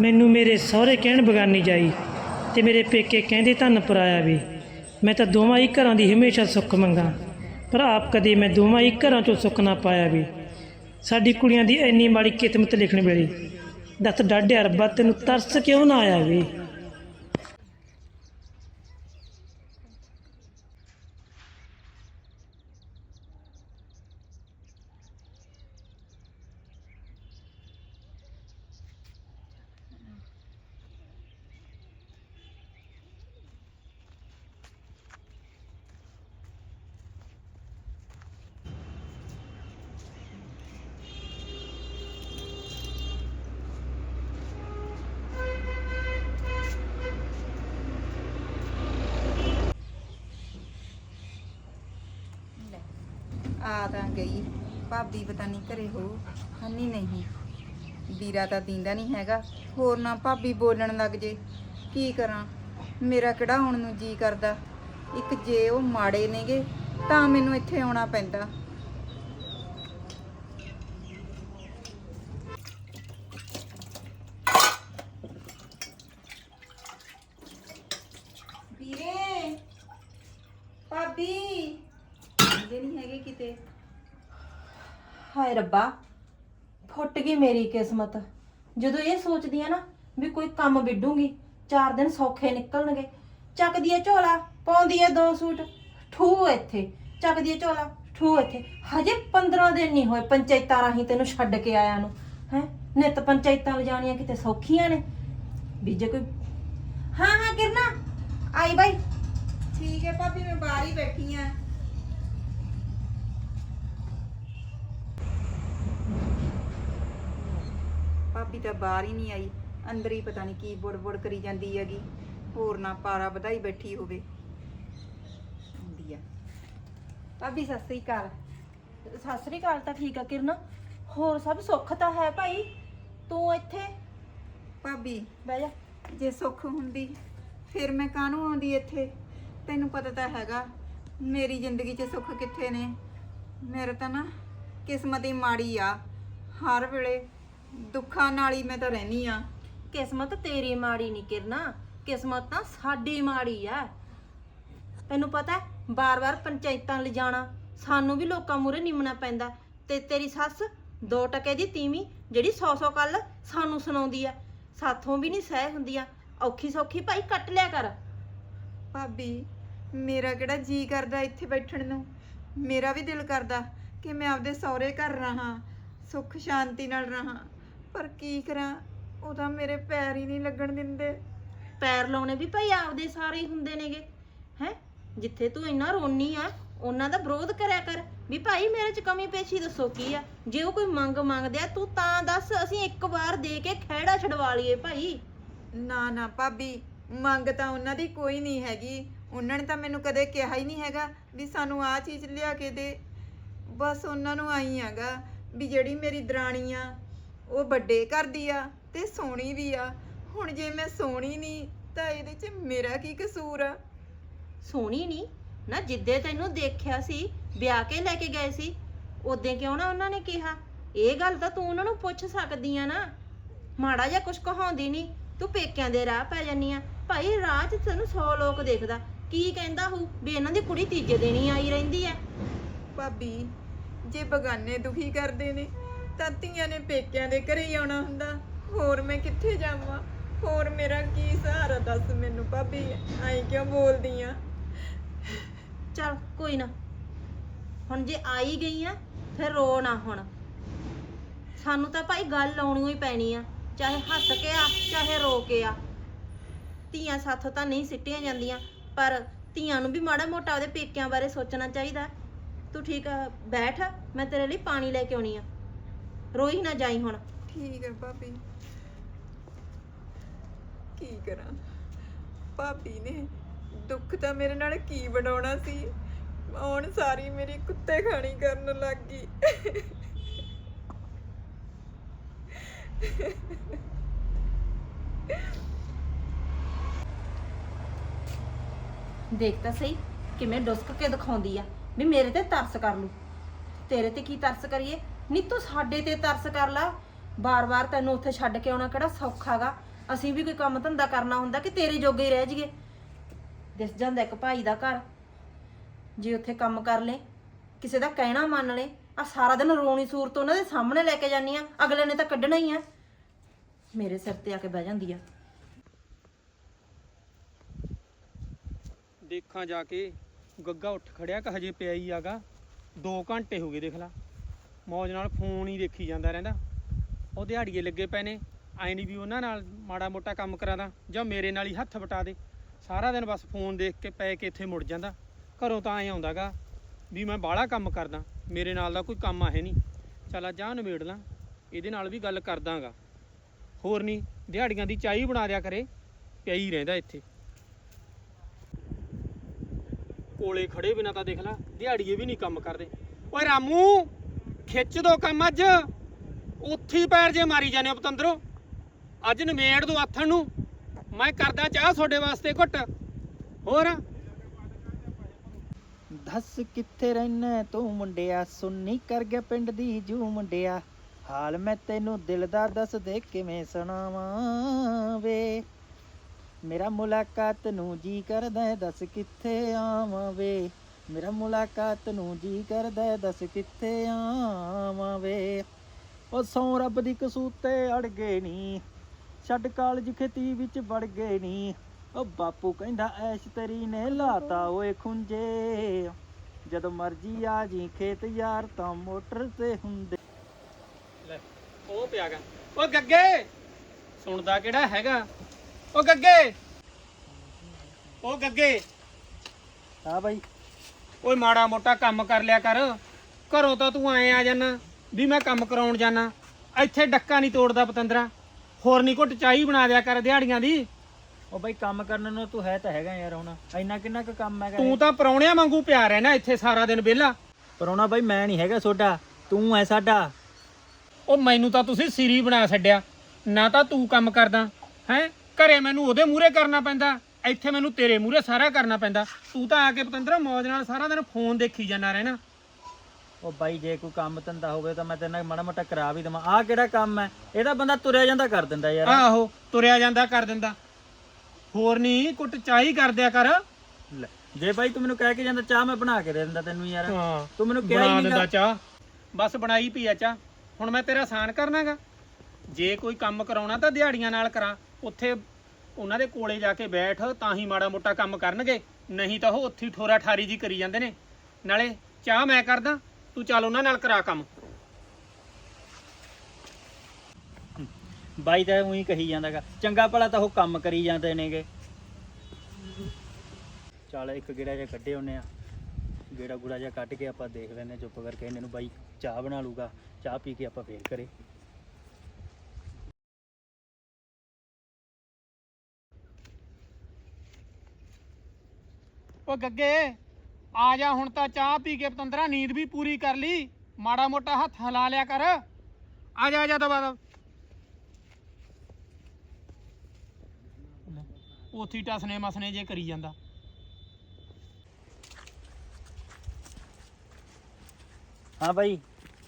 ਮੈਨੂੰ ਮੇਰੇ ਸਹੁਰੇ ਕਹਿਣ ਬਗਾਨੀ ਜਾਈ ਤੇ ਮੇਰੇ ਪੇਕੇ ਕਹਿੰਦੇ ਧੰਨ ਪਰਾਇਆ ਵੀ। ਮੈਂ ਤਾਂ ਦੋਵਾਂ ਹੀ ਘਰਾਂ ਦੀ ਹਮੇਸ਼ਾ ਸੁੱਖ ਮੰਗਾ, ਪਰ ਆਪ ਕਦੇ ਮੈਂ ਦੋਵਾਂ ਹੀ ਘਰਾਂ ਚੋਂ ਸੁੱਖ ਨਾ ਪਾਇਆ ਵੀ। ਸਾਡੀ ਕੁੜੀਆਂ ਦੀ ਇੰਨੀ ਮਾੜੀ ਕਿਸਮਤ ਲਿਖਣ ਵੇਲੇ ਦੱਸ ਡਾਢੇ ਰੱਬਾ ਤੈਨੂੰ ਤਰਸ ਕਿਉਂ ਨਾ ਆਇਆ ਵੀ? ਆ ਤਾਂ ਗਈ। ਭਾਬੀ ਪਤਾ ਨਹੀਂ ਘਰੇ ਹੋ, ਹਨੀ ਨਹੀਂ। ਵੀਰਾ ਤਾਂ ਦੀਂਦਾ ਨਹੀਂ ਹੈਗਾ। ਹੋਰ ਨਾ ਭਾਬੀ ਬੋਲਣ ਲੱਗ ਜੇ। ਕੀ ਕਰਾਂ? ਮੇਰਾ ਕਿਹੜਾ ਹੁਣ ਨੂੰ ਜੀ ਕਰਦਾ? ਇੱਕ ਜੇ ਉਹ ਮਾੜੇ ਨੇਗੇ, ਤਾਂ ਮੈਨੂੰ ਇੱਥੇ ਆਉਣਾ ਪੈਂਦਾ ਵੀਰੇ ਭਾਬੀ ਜੇ ਨਹੀਂ ਹੈਗੇ ਕਿਤੇ ਹਾਏ ਰੱਬਾ ਫੁੱਟ ਮੇਰੀ ਕਿਸਮਤ। ਜਦੋਂ ਇਹ ਸੋਚਦੀ ਆ ਨਾ ਵੀ ਕੋਈ ਕੰਮ ਵਿੱਢੂਗੀ, ਚਾਰ ਦਿਨ ਸੌਖੇ ਨਿਕਲਣਗੇ। ਚੱਕਦੀ ਏ ਝੋਲਾ, ਪਾਉਂਦੀ ਏ ਦੋ ਸੂਟ। ਠੂ ਇੱਥੇ, ਚੱਕਦੀ ਏ ਝੋਲਾ, ਠੂ ਇੱਥੇ। ਹਜੇ 15 ਦਿਨ ਨਹੀਂ ਹੋਏ ਪੰਚਾਇਤਾਂ ਰਾਹੀਂ ਤੈਨੂੰ ਛੱਡ ਕੇ ਆਇਆ ਨੂੰ। ਹੈ? ਨਿਤ ਪੰਚਾਇਤਾਂ ਵਜਾਣੀਆਂ ਕਿਤੇ ਸੌਖੀਆਂ ਨੇ। ਵੀ ਜੇ ਕੋਈ ਹਾਂ ਹਾਂ, ਕਿਰਨਾ। ਆਈ ਬਾਈ। ਠੀਕ ਹੈ ਭਾਬੀ, ਮੈਂ ਬਾਹਰ ਹੀ ਬੈਠੀ ਆ। ਭਾਬੀ ਤਾਂ ਬਾਹਰ ਹੀ ਨਹੀਂ ਆਈ। ਅੰਦਰ ਹੀ ਪਤਾ ਨਹੀਂ ਕੀ ਬੁੜ-ਬੁੜ ਕਰੀ ਜਾਂਦੀ ਹੈਗੀ। ਹੋਰ ਨਾ ਪਾਰਾ ਵਧਾਈ ਬੈਠੀ ਹੋਵੇ। ਹੁੰਦੀ ਆ। ਭਾਬੀ ਸਤਿ ਸ੍ਰੀ ਅਕਾਲ। ਸਤਿ ਸ੍ਰੀ ਅਕਾਲ ਤਾਂ ਠੀਕ ਆ ਕਿਰਨ। ਹੋਰ ਸਭ ਸੁੱਖ ਤਾਂ ਹੈ ਭਾਈ? ਤੂੰ ਇੱਥੇ? ਭਾਬੀ ਬਹਿ ਜਾ। ਜੇ ਸੁੱਖ ਹੁੰਦੀ ਫਿਰ ਮੈਂ ਕਾਹਨੂੰ ਆਉਂਦੀ ਇੱਥੇ? ਤੈਨੂੰ ਪਤਾ ਤਾਂ ਹੈਗਾ ਮੇਰੀ ਜ਼ਿੰਦਗੀ 'ਚ ਸੁੱਖ ਕਿੱਥੇ ਨੇ? ਮੇਰੇ ਤਾਂ ਨਾ ਕਿਸਮਤ ਹੀ ਮਾੜੀ ਆ। ਹਰ ਵੇਲੇ ਦੁੱਖਾਂ ਨਾਲ ਹੀ ਮੈਂ ਤਾਂ ਰਹਿਨੀ ਆ। ਕਿਸਮਤ ਤੇਰੀ ਮਾੜੀ ਨਹੀਂ ਕਿਰਨਾ ਕਿਸਮਤ ਤਾਂ ਸਾਡੀ ਮਾੜੀ ਆ। ਤੈਨੂੰ ਪਤਾ ਬਾਰ-ਬਾਰ ਪੰਚਾਇਤਾਂ ਲਿਜਾਣਾ ਸਾਨੂੰ ਵੀ ਲੋਕਾਂ ਮੂਰੇ ਨਿਮਣਾ ਪੈਂਦਾ। ਤੇ ਤੇਰੀ ਸੱਸ ਦੋ ਟਕੇ ਦੀ ਤੀਵੀਂ ਜਿਹੜੀ 100-100 ਕੱਲ ਸਾਨੂੰ ਸੁਣਾਉਂਦੀ ਆ। ਸਾਥੋਂ ਵੀ ਨਹੀਂ ਸਹਿ ਹੁੰਦੀਆਂ। ਔਖੀ ਸੌਖੀ ਭਾਈ ਕੱਟ ਲਿਆ ਕਰ। ਭਾਬੀ ਮੇਰਾ ਕਿਹੜਾ ਜੀ ਕਰਦਾ ਇੱਥੇ ਬੈਠਣ ਨੂੰ? ਮੇਰਾ ਵੀ ਦਿਲ ਕਰਦਾ ਕਿ ਮੈਂ ਆਪਦੇ ਸਹੁਰੇ ਘਰ ਰਹਾ ਸੁੱਖ ਸ਼ਾਂਤੀ ਨਾਲ ਰਹਾ। ਪਰ ਕੀ ਕਰਾਂ? ਉਹ ਤਾਂ ਮੇਰੇ ਪੈਰ ਹੀ ਨਹੀਂ ਲੱਗਣ ਦਿੰਦੇ। ਪੈਰ ਲਾਉਣੇ ਵੀ ਭਾਈ ਆਪਦੇ ਸਾਰੇ ਹੀ ਹੁੰਦੇ ਨੇਗੇ। ਹੈ? ਜਿੱਥੇ ਤੂੰ ਇੰਨਾ ਰੋਨੀ ਆ ਉਹਨਾਂ ਦਾ ਵਿਰੋਧ ਕਰਿਆ ਕਰ। ਵੀ ਭਾਈ ਮੇਰੇ ਚ ਕਮੀ ਪੇਸ਼ੀ ਦੱਸੋ ਕੀ ਆ? ਜੇ ਉਹ ਕੋਈ ਮੰਗ ਮੰਗਦੇ ਆ ਤੂੰ ਤਾਂ ਦੱਸ ਅਸੀਂ ਇੱਕ ਵਾਰ ਦੇ ਕੇ ਖਹਿੜਾ ਛਡਵਾ ਲਈਏ ਭਾਈ। ਨਾ ਨਾ ਭਾਬੀ ਮੰਗ ਤਾਂ ਉਹਨਾਂ ਦੀ ਕੋਈ ਨਹੀਂ ਹੈਗੀ। ਉਹਨਾਂ ਨੇ ਤਾਂ ਮੈਨੂੰ ਕਦੇ ਕਿਹਾ ਹੀ ਨਹੀਂ ਹੈਗਾ ਵੀ ਸਾਨੂੰ ਆਹ ਚੀਜ਼ ਲਿਆ ਕੇ ਦੇ। ਬਸ ਉਹਨਾਂ ਨੂੰ ਆਈ ਹੈਗਾ ਵੀ ਜਿਹੜੀ ਮੇਰੀ ਦਰਾਣੀ ਆ ਉਹ ਵੱਡੇ ਕਰਦੀ ਆ ਤੇ ਸੋਹਣੀ ਵੀ ਆ। ਹੁਣ ਜੇ ਮੈਂ ਸੋਹਣੀ ਨਹੀਂ ਤਾਂ ਇਹਦੇ 'ਚ ਮੇਰਾ ਕੀ ਕਸੂਰ ਆ? ਸੋਹਣੀ ਨਹੀਂ ਨਾ ਜਿੱਦੇ ਤੈਨੂੰ ਦੇਖਿਆ ਸੀ ਵਿਆਹ ਕੇ ਲੈ ਕੇ ਗਏ ਸੀ ਉਦੋਂ ਕਿਉਂ ਨਾ ਉਹਨਾਂ ਨੇ ਕਿਹਾ? ਇਹ ਗੱਲ ਤਾਂ ਤੂੰ ਉਹਨਾਂ ਨੂੰ ਪੁੱਛ ਸਕਦੀ ਆ ਨਾ। ਮਾੜਾ ਜਿਹਾ ਕੁਝ ਕਹਾਉਂਦੀ ਨਹੀਂ ਤੂੰ ਪੇਕਿਆਂ ਦੇ ਰਾਹ ਪੈ ਜਾਨੀ ਆ। ਭਾਈ ਰਾਹ 'ਚ ਤੈਨੂੰ 100 ਲੋਕ ਦੇਖਦਾ। ਕੀ ਕਹਿੰਦਾ ਹੋਊ ਵੀ ਇਹਨਾਂ ਦੀ ਕੁੜੀ ਤੀਜੇ ਦਿਨ ਹੀ ਆਈ ਰਹਿੰਦੀ ਐ ਭਾਬੀ ਜੇ ਬਗਾਨੇ ਦੁਖੀ ਕਰਦੇ ਨੇ ਤਾਂ ਧੀਆਂ ਨੇ ਪੇਕਿਆਂ ਦੇ ਘਰੇ ਹੀ ਆਉਣਾ ਹੁੰਦਾ। ਹੋਰ ਮੈਂ ਕਿੱਥੇ ਜਾਵਾਂ? ਹੋਰ ਮੇਰਾ ਕੀ ਸਹਾਰਾ ਦੱਸ ਮੈਨੂੰ ਭਾਬੀ? ਐਂ ਕਿਉਂ ਬੋਲਦੀ ਆ? ਚੱਲ, ਕੋਈ ਨਾ। ਹੁਣ ਜੇ ਆਈ ਗਈ ਆ, ਫਿਰ ਰੋ ਨਾ ਹੁਣ। ਸਾਨੂੰ ਤਾਂ ਭਾਈ ਗੱਲ ਆਉਣੀ ਹੀ ਪੈਣੀ ਆ। ਚਾਹੇ ਹੱਸ ਕੇ ਆ, ਚਾਹੇ ਰੋ ਕੇ ਆ। ਧੀਆਂ ਸਾਥੋਂ ਤਾਂ ਨਹੀਂ ਸਿੱਟੀਆਂ ਜਾਂਦੀਆਂ, ਪਰ ਧੀਆਂ ਨੂੰ ਵੀ ਮਾੜਾ ਮੋਟਾ ਉਹਦੇ ਪੇਕਿਆਂ ਬਾਰੇ ਸੋਚਣਾ ਚਾਹੀਦਾ। ਤੂੰ ਠੀਕ ਆ, ਬੈਠ। ਮੈਂ ਤੇਰੇ ਲਈ ਪਾਣੀ ਲੈ ਕੇ ਆਉਣੀ ਆ। ਰੋਈ ਨਾ ਜਾਈ ਹੁਣ। ਠੀਕ ਹੈ ਭਾਬੀ। ਕੀ ਕਰਾਂ? ਭਾਬੀ ਨੇ ਦੁੱਖ ਤਾਂ ਮੇਰੇ ਨਾਲ ਕੀ ਵਡਾਉਣਾ ਸੀ? ਹੁਣ ਸਾਰੀ ਮੇਰੀ ਕੁੱਤੇ ਖਾਣੀ ਕਰਨ ਲੱਗ ਗਈ। ਦੇਖ ਤਾਂ ਸਹੀ ਕਿਵੇਂ ਡੁਸਕ ਕੇ ਦਿਖਾਉਂਦੀ ਆ ਵੀ ਮੇਰੇ ਤੇ ਤਰਸ ਕਰ ਲੂ ਤੇਰੇ ਤੇ ਕੀ ਤਰਸ ਕਰੀਏ? ਨਹੀਂ ਤੂੰ ਸਾਡੇ ਤੇ ਤਰਸ ਕਰ ਲਾ। ਬਾਰ-ਬਾਰ ਤੈਨੂੰ ਉੱਥੇ ਛੱਡ ਕੇ ਆਉਣਾ ਕਿਹੜਾ ਸੌਖਾਗਾ ਅਸੀਂ ਵੀ ਕੋਈ ਕੰਮ ਧੰਦਾ ਕਰਨਾ ਹੁੰਦਾ ਕਿ ਤੇਰੇ ਜੋਗੇ ਹੀ ਰਹਿ ਜਾਈਏ? ਦਿਸ ਜਾਂਦਾ ਇੱਕ ਭਾਈ ਦਾ ਘਰ। ਜੇ ਉੱਥੇ ਕੰਮ ਕਰ ਲੈ, ਕਿਸੇ ਦਾ ਕਹਿਣਾ ਮੰਨ ਲੈ ਆ ਸਾਰਾ ਦਿਨ ਰੋਣੀ ਸੂਰਤ ਉਹਨਾਂ ਦੇ ਸਾਹਮਣੇ ਲੈ ਕੇ ਜਾਨੀ ਆ, ਅਗਲੇ ਨੇ ਤਾਂ ਕੱਢਣਾ ਹੀ ਆ। ਮੇਰੇ ਸਿਰ ਤੇ ਆ ਕੇ ਬਹਿ ਜਾਂਦੀ ਆ। ਦੇਖਾਂ ਜਾ ਕੇ, ਗੱਗਾ ਉੱਠ ਖੜਿਆ ਕਿ ਹਜੇ ਪਿਆ ਹੀ ਆਗਾ। 2 ਘੰਟੇ ਹੋ ਗਏ ਦੇਖ ਲਾ। ਮੌਜ ਨਾਲ ਫੋਨ ਹੀ ਦੇਖੀ ਜਾਂਦਾ ਰਹਿੰਦਾ। ਉਹ ਦਿਹਾੜੀਏ ਲੱਗੇ ਪਏ ਨੇ ਐ ਨਹੀਂ ਵੀ ਉਹਨਾਂ ਨਾਲ ਮਾੜਾ ਮੋਟਾ ਕੰਮ ਕਰਾਦਾ, ਜਾਂ ਮੇਰੇ ਨਾਲ ਹੀ ਹੱਥ ਵਟਾ ਦੇ। ਸਾਰਾ ਦਿਨ ਬਸ ਫੋਨ ਦੇਖ ਕੇ ਪੈ ਕੇ ਇੱਥੇ ਮੁੜ ਜਾਂਦਾ। ਘਰੋਂ ਤਾਂ ਐ ਆਉਂਦਾਗਾ ਵੀ ਮੈਂ ਬਾਹਲਾ ਕੰਮ ਕਰਦਾ, ਮੇਰੇ ਨਾਲ ਦਾ ਕੋਈ ਕੰਮ ਆ ਨਹੀਂ ਚੱਲ ਆ ਜਾ ਨਿਬੇੜ ਲਾਂ, ਇਹਦੇ ਨਾਲ ਵੀ ਗੱਲ ਕਰਦਾਗਾ ਹੋਰ ਨਹੀਂ ਦਿਹਾੜੀਆਂ ਦੀ ਚਾਈ ਬਣਾ ਦਿਆ ਕਰੇ ਪਿਆ ਹੀ ਰਹਿੰਦਾ ਇੱਥੇ। ਕੋਲੇ ਖੜੇ ਬਿਨਾ ਤਾਂ ਦੇਖ ਲੈ, ਦਿਹਾੜੀਏ ਵੀ ਨਹੀਂ ਕੰਮ ਕਰਦੇ। ਓਏ ਰਾਮੂ! ਖਿੱਚ ਦੋ ਕੰਮ ਅੱਜ। ਉੱਥੇ ਪੈਰ ਜੇ ਮਾਰੀ ਜਾਂਦੇ ਪਤੰਦਰੋ। ਅੱਜ ਨਮੇੜ ਦੋ ਆਥਣ ਨੂੰ। ਮੈਂ ਕਰਦਾ ਚਾਹ ਤੁਹਾਡੇ ਵਾਸਤੇ ਘੁੱਟ। ਹੋਰ? ਦੱਸ ਕਿੱਥੇ ਰਹਿਣਾ ਤੂੰ ਮੁੰਡਿਆ? ਸੁਣਨੀ ਕਰ ਗਿਆ ਪਿੰਡ ਦੀ ਜੂ ਮੁੰਡਿਆ। ਹਾਲ ਮੈਂ ਤੈਨੂੰ ਦਿਲ ਦਾ ਦੱਸ ਦੇ ਕਿਵੇਂ ਸੁਣਾਵਾਂ ਵੇ। ਮੇਰਾ ਮੁਲਾਕਾਤ ਨੂੰ ਜੀ ਕਰਦਾ ਦੱਸ ਕਿੱਥੇ ਆਵਾਂ ਵੇ। ਮੇਰਾ ਮੁਲਾਕਾਤ ਨੂੰ ਜੀ ਕਰਦਾ ਦੱਸ ਕਿੱਥੇ ਆਵਾਂ ਵੇ ਉਹ ਸੌ ਰੱਬ ਦੀ ਕਸੂਤੇ ਅੜ ਗਏ ਨੀ। ਛੱਡ ਕਾਲਜ ਖੇਤੀ ਵਿੱਚ ਵੜ ਗਏ ਨੀ। ਉਹ ਬਾਪੂ ਕਹਿੰਦਾ ਐਸ਼ ਤੇਰੀ ਨੇ ਲਾਤਾ ਓਏ ਖੁੰਝੇ। ਜਦੋਂ ਮਰਜ਼ੀ ਆ ਜੀ ਖੇਤ ਯਾਰ ਤਾਂ ਮੋਟਰ ਤੇ ਹੁੰਦੇ। ਲੈ ਉਹ ਪਿਆ ਗਾ। ਓ ਗੱਗੇ! ਸੁਣਦਾ ਕਿਹੜਾ ਹੈਗਾ? ਓ ਗੱਗੇ! ਓ ਗੱਗੇ! ਹਾਂ ਬਾਈ। ਓਏ ਮਾੜਾ ਮੋਟਾ ਕੰਮ ਕਰ ਲਿਆ ਕਰ। ਘਰੋਂ ਤਾਂ ਤੂੰ ਐ ਆ ਜਾਣਾ ਵੀ ਮੈਂ ਕੰਮ ਕਰਾਉਣ ਜਾਣਾ ਇੱਥੇ ਡੱਕਾ ਨਹੀਂ ਤੋੜਦਾ ਪਤੰਦਰਾ। ਹੋਰ ਨਹੀਂ ਘੁੱਟ ਚਾਹੀ ਬਣਾ ਦਿਆ ਕਰ ਦਿਹਾੜੀਆਂ ਦੀ। ਉਹ ਬਾਈ ਕੰਮ ਕਰਨ ਨੂੰ ਤੂੰ ਹੈ ਤਾਂ ਹੈਗਾ ਯਾਰ ਹੁਣ। ਇੰਨਾ ਕਿੰਨਾ ਕੁ ਕੰਮ ਹੈਗਾ ਤੂੰ ਤਾਂ ਪਰੌਣਿਆਂ ਵਾਂਗੂ ਪਿਆ ਰਹਿਣਾ ਇੱਥੇ ਸਾਰਾ ਦਿਨ ਵਿਹਲਾ। ਪਰੋਣਾ ਬਾਈ ਮੈਂ ਨਹੀਂ ਹੈਗਾ ਛੋਟਾ ਤੂੰ ਹੈ ਸਾਡਾ। ਉਹ ਮੈਨੂੰ ਤਾਂ ਤੁਸੀਂ ਸਿਰੀ ਬਣਾ ਛੱਡਿਆ। ਨਾ ਤਾਂ ਤੂੰ ਕੰਮ ਕਰਦਾ। ਹੈ? ਘਰੇ ਮੈਨੂੰ ਉਹਦੇ ਮੂਹਰੇ ਕਰਨਾ ਪੈਂਦਾ। ਇੱਥੇ ਮੈਨੂੰ ਤੇਰੇ ਮੂਹਰੇ ਸਾਰਾ ਕਰਨਾ ਪੈਂਦਾ। ਤੂੰ ਤਾਂ ਆ ਕੇ ਪਤੰਦਰਾ ਮੌਜ ਨਾਲ ਸਾਰਾ ਦਿਨ ਫੋਨ ਦੇਖੀ ਜਾਂਦਾ ਰਹਿਣਾ। ਉਹ ਬਾਈ ਜੇ ਕੋਈ ਕੰਮ ਧੰਦਾ ਹੋਵੇ ਤਾਂ ਮੈਂ ਤੇਰੇ ਨਾਲ ਮਾੜਾ ਮੋਟਾ ਕਰਾ ਵੀ ਦਵਾਂ। ਆਹ ਕਿਹੜਾ ਕੰਮ ਹੈ? ਇਹਦਾ ਬੰਦਾ ਤੁਰਿਆ ਜਾਂਦਾ ਕਰ ਦਿੰਦਾ ਯਾਰ। ਆਹੋ ਤੁਰਿਆ ਜਾਂਦਾ ਕਰ ਦਿੰਦਾ। ਹੋਰ ਨਹੀਂ ਕੁੱਟ ਚਾਹੀ ਕਰ ਦਿਆ ਕਰ। ਲੈ, ਜੇ ਬਾਈ ਤੂੰ ਮੈਨੂੰ ਕਹਿ ਕੇ ਜਾਂਦਾ ਚਾਹ ਮੈਂ ਬਣਾ ਕੇ ਦੇ ਦਿੰਦਾ ਤੈਨੂੰ ਯਾਰ। ਹਾਂ ਤੂੰ ਮੈਨੂੰ ਕਿਹਾ ਬਣਾ ਹੀ ਦਿੰਦਾ ਨਹੀਂ ਚਾਹ। ਬਸ ਬਣਾਈ ਪਈ ਆ ਚਾਹ। ਹੁਣ ਮੈਂ ਤੇਰਾ ਆਸਾਨ ਕਰਨਾਗਾ। ਜੇ ਕੋਈ ਕੰਮ ਕਰਾਉਣਾ ਤਾਂ ਦਿਹਾੜੀਆਂ ਨਾਲ ਕਰਾਂ। ਉੱਥੇ ਉਹਨਾਂ ਦੇ ਕੋਲੇ ਜਾ ਕੇ ਬੈਠ, ਤਾਂ ਹੀ ਮਾੜਾ ਮੋਟਾ ਕੰਮ ਕਰਨਗੇ। ਨਹੀਂ ਤਾਂ ਉਹ ਉੱਥੇ ਠੋਰਾ ਠਾਰੀ ਜੀ ਕਰੀ ਜਾਂਦੇ ਨੇ। ਨਾਲੇ ਚਾਹ ਮੈਂ ਕਰਦਾ, ਤੂੰ ਚੱਲ ਉਹਨਾਂ ਨਾਲ ਕਰਾ ਕੰਮ। ਬਾਈ ਤਾਂ ਉਹੀ ਕਹੀ ਜਾਂਦਾਗਾ, ਚੰਗਾ ਭਲਾ ਤਾਂ ਉਹ ਕੰਮ ਕਰੀ ਜਾਂਦੇ ਨੇਗੇ। ਚੱਲ ਇੱਕ ਗੇੜਾ ਜਿਹਾ ਕੱਢੇ ਉਹਨੇ ਆ ਗੇੜਾ ਗੁੜਾ ਜਿਹਾ ਕੱਢ ਕੇ ਆਪਾਂ ਦੇਖ ਲੈਨੇ ਚੁੱਪ ਕਰਕੇ ਇਹਨਾਂ ਨੂੰ ਬਾਈ ਚਾਹ ਬਣਾ ਲੂਗਾ ਚਾਹ ਪੀ ਕੇ ਆਪਾਂ ਫੇਰ ਕਰੇ। ਓ ਗੱਗੇ ਆ ਜਾ ਹੁਣ ਤਾਂ ਚਾਹ ਪੀ ਕੇ ਪਤੰਦਰਾ ਨੀਂਦ ਵੀ ਪੂਰੀ ਕਰ ਲਈ। ਮਾੜਾ ਮੋਟਾ ਹੱਥ ਹਿਲਾ ਲਿਆ ਕਰ। ਆ ਜਾ ਆ ਜਾ ਦਬਾ ਦਬ ਉੱਥੇ ਟਸਨੇ ਮਸਨੇ ਜੇ ਕਰੀ ਜਾਂਦਾ। ਹਾਂ ਬਾਈ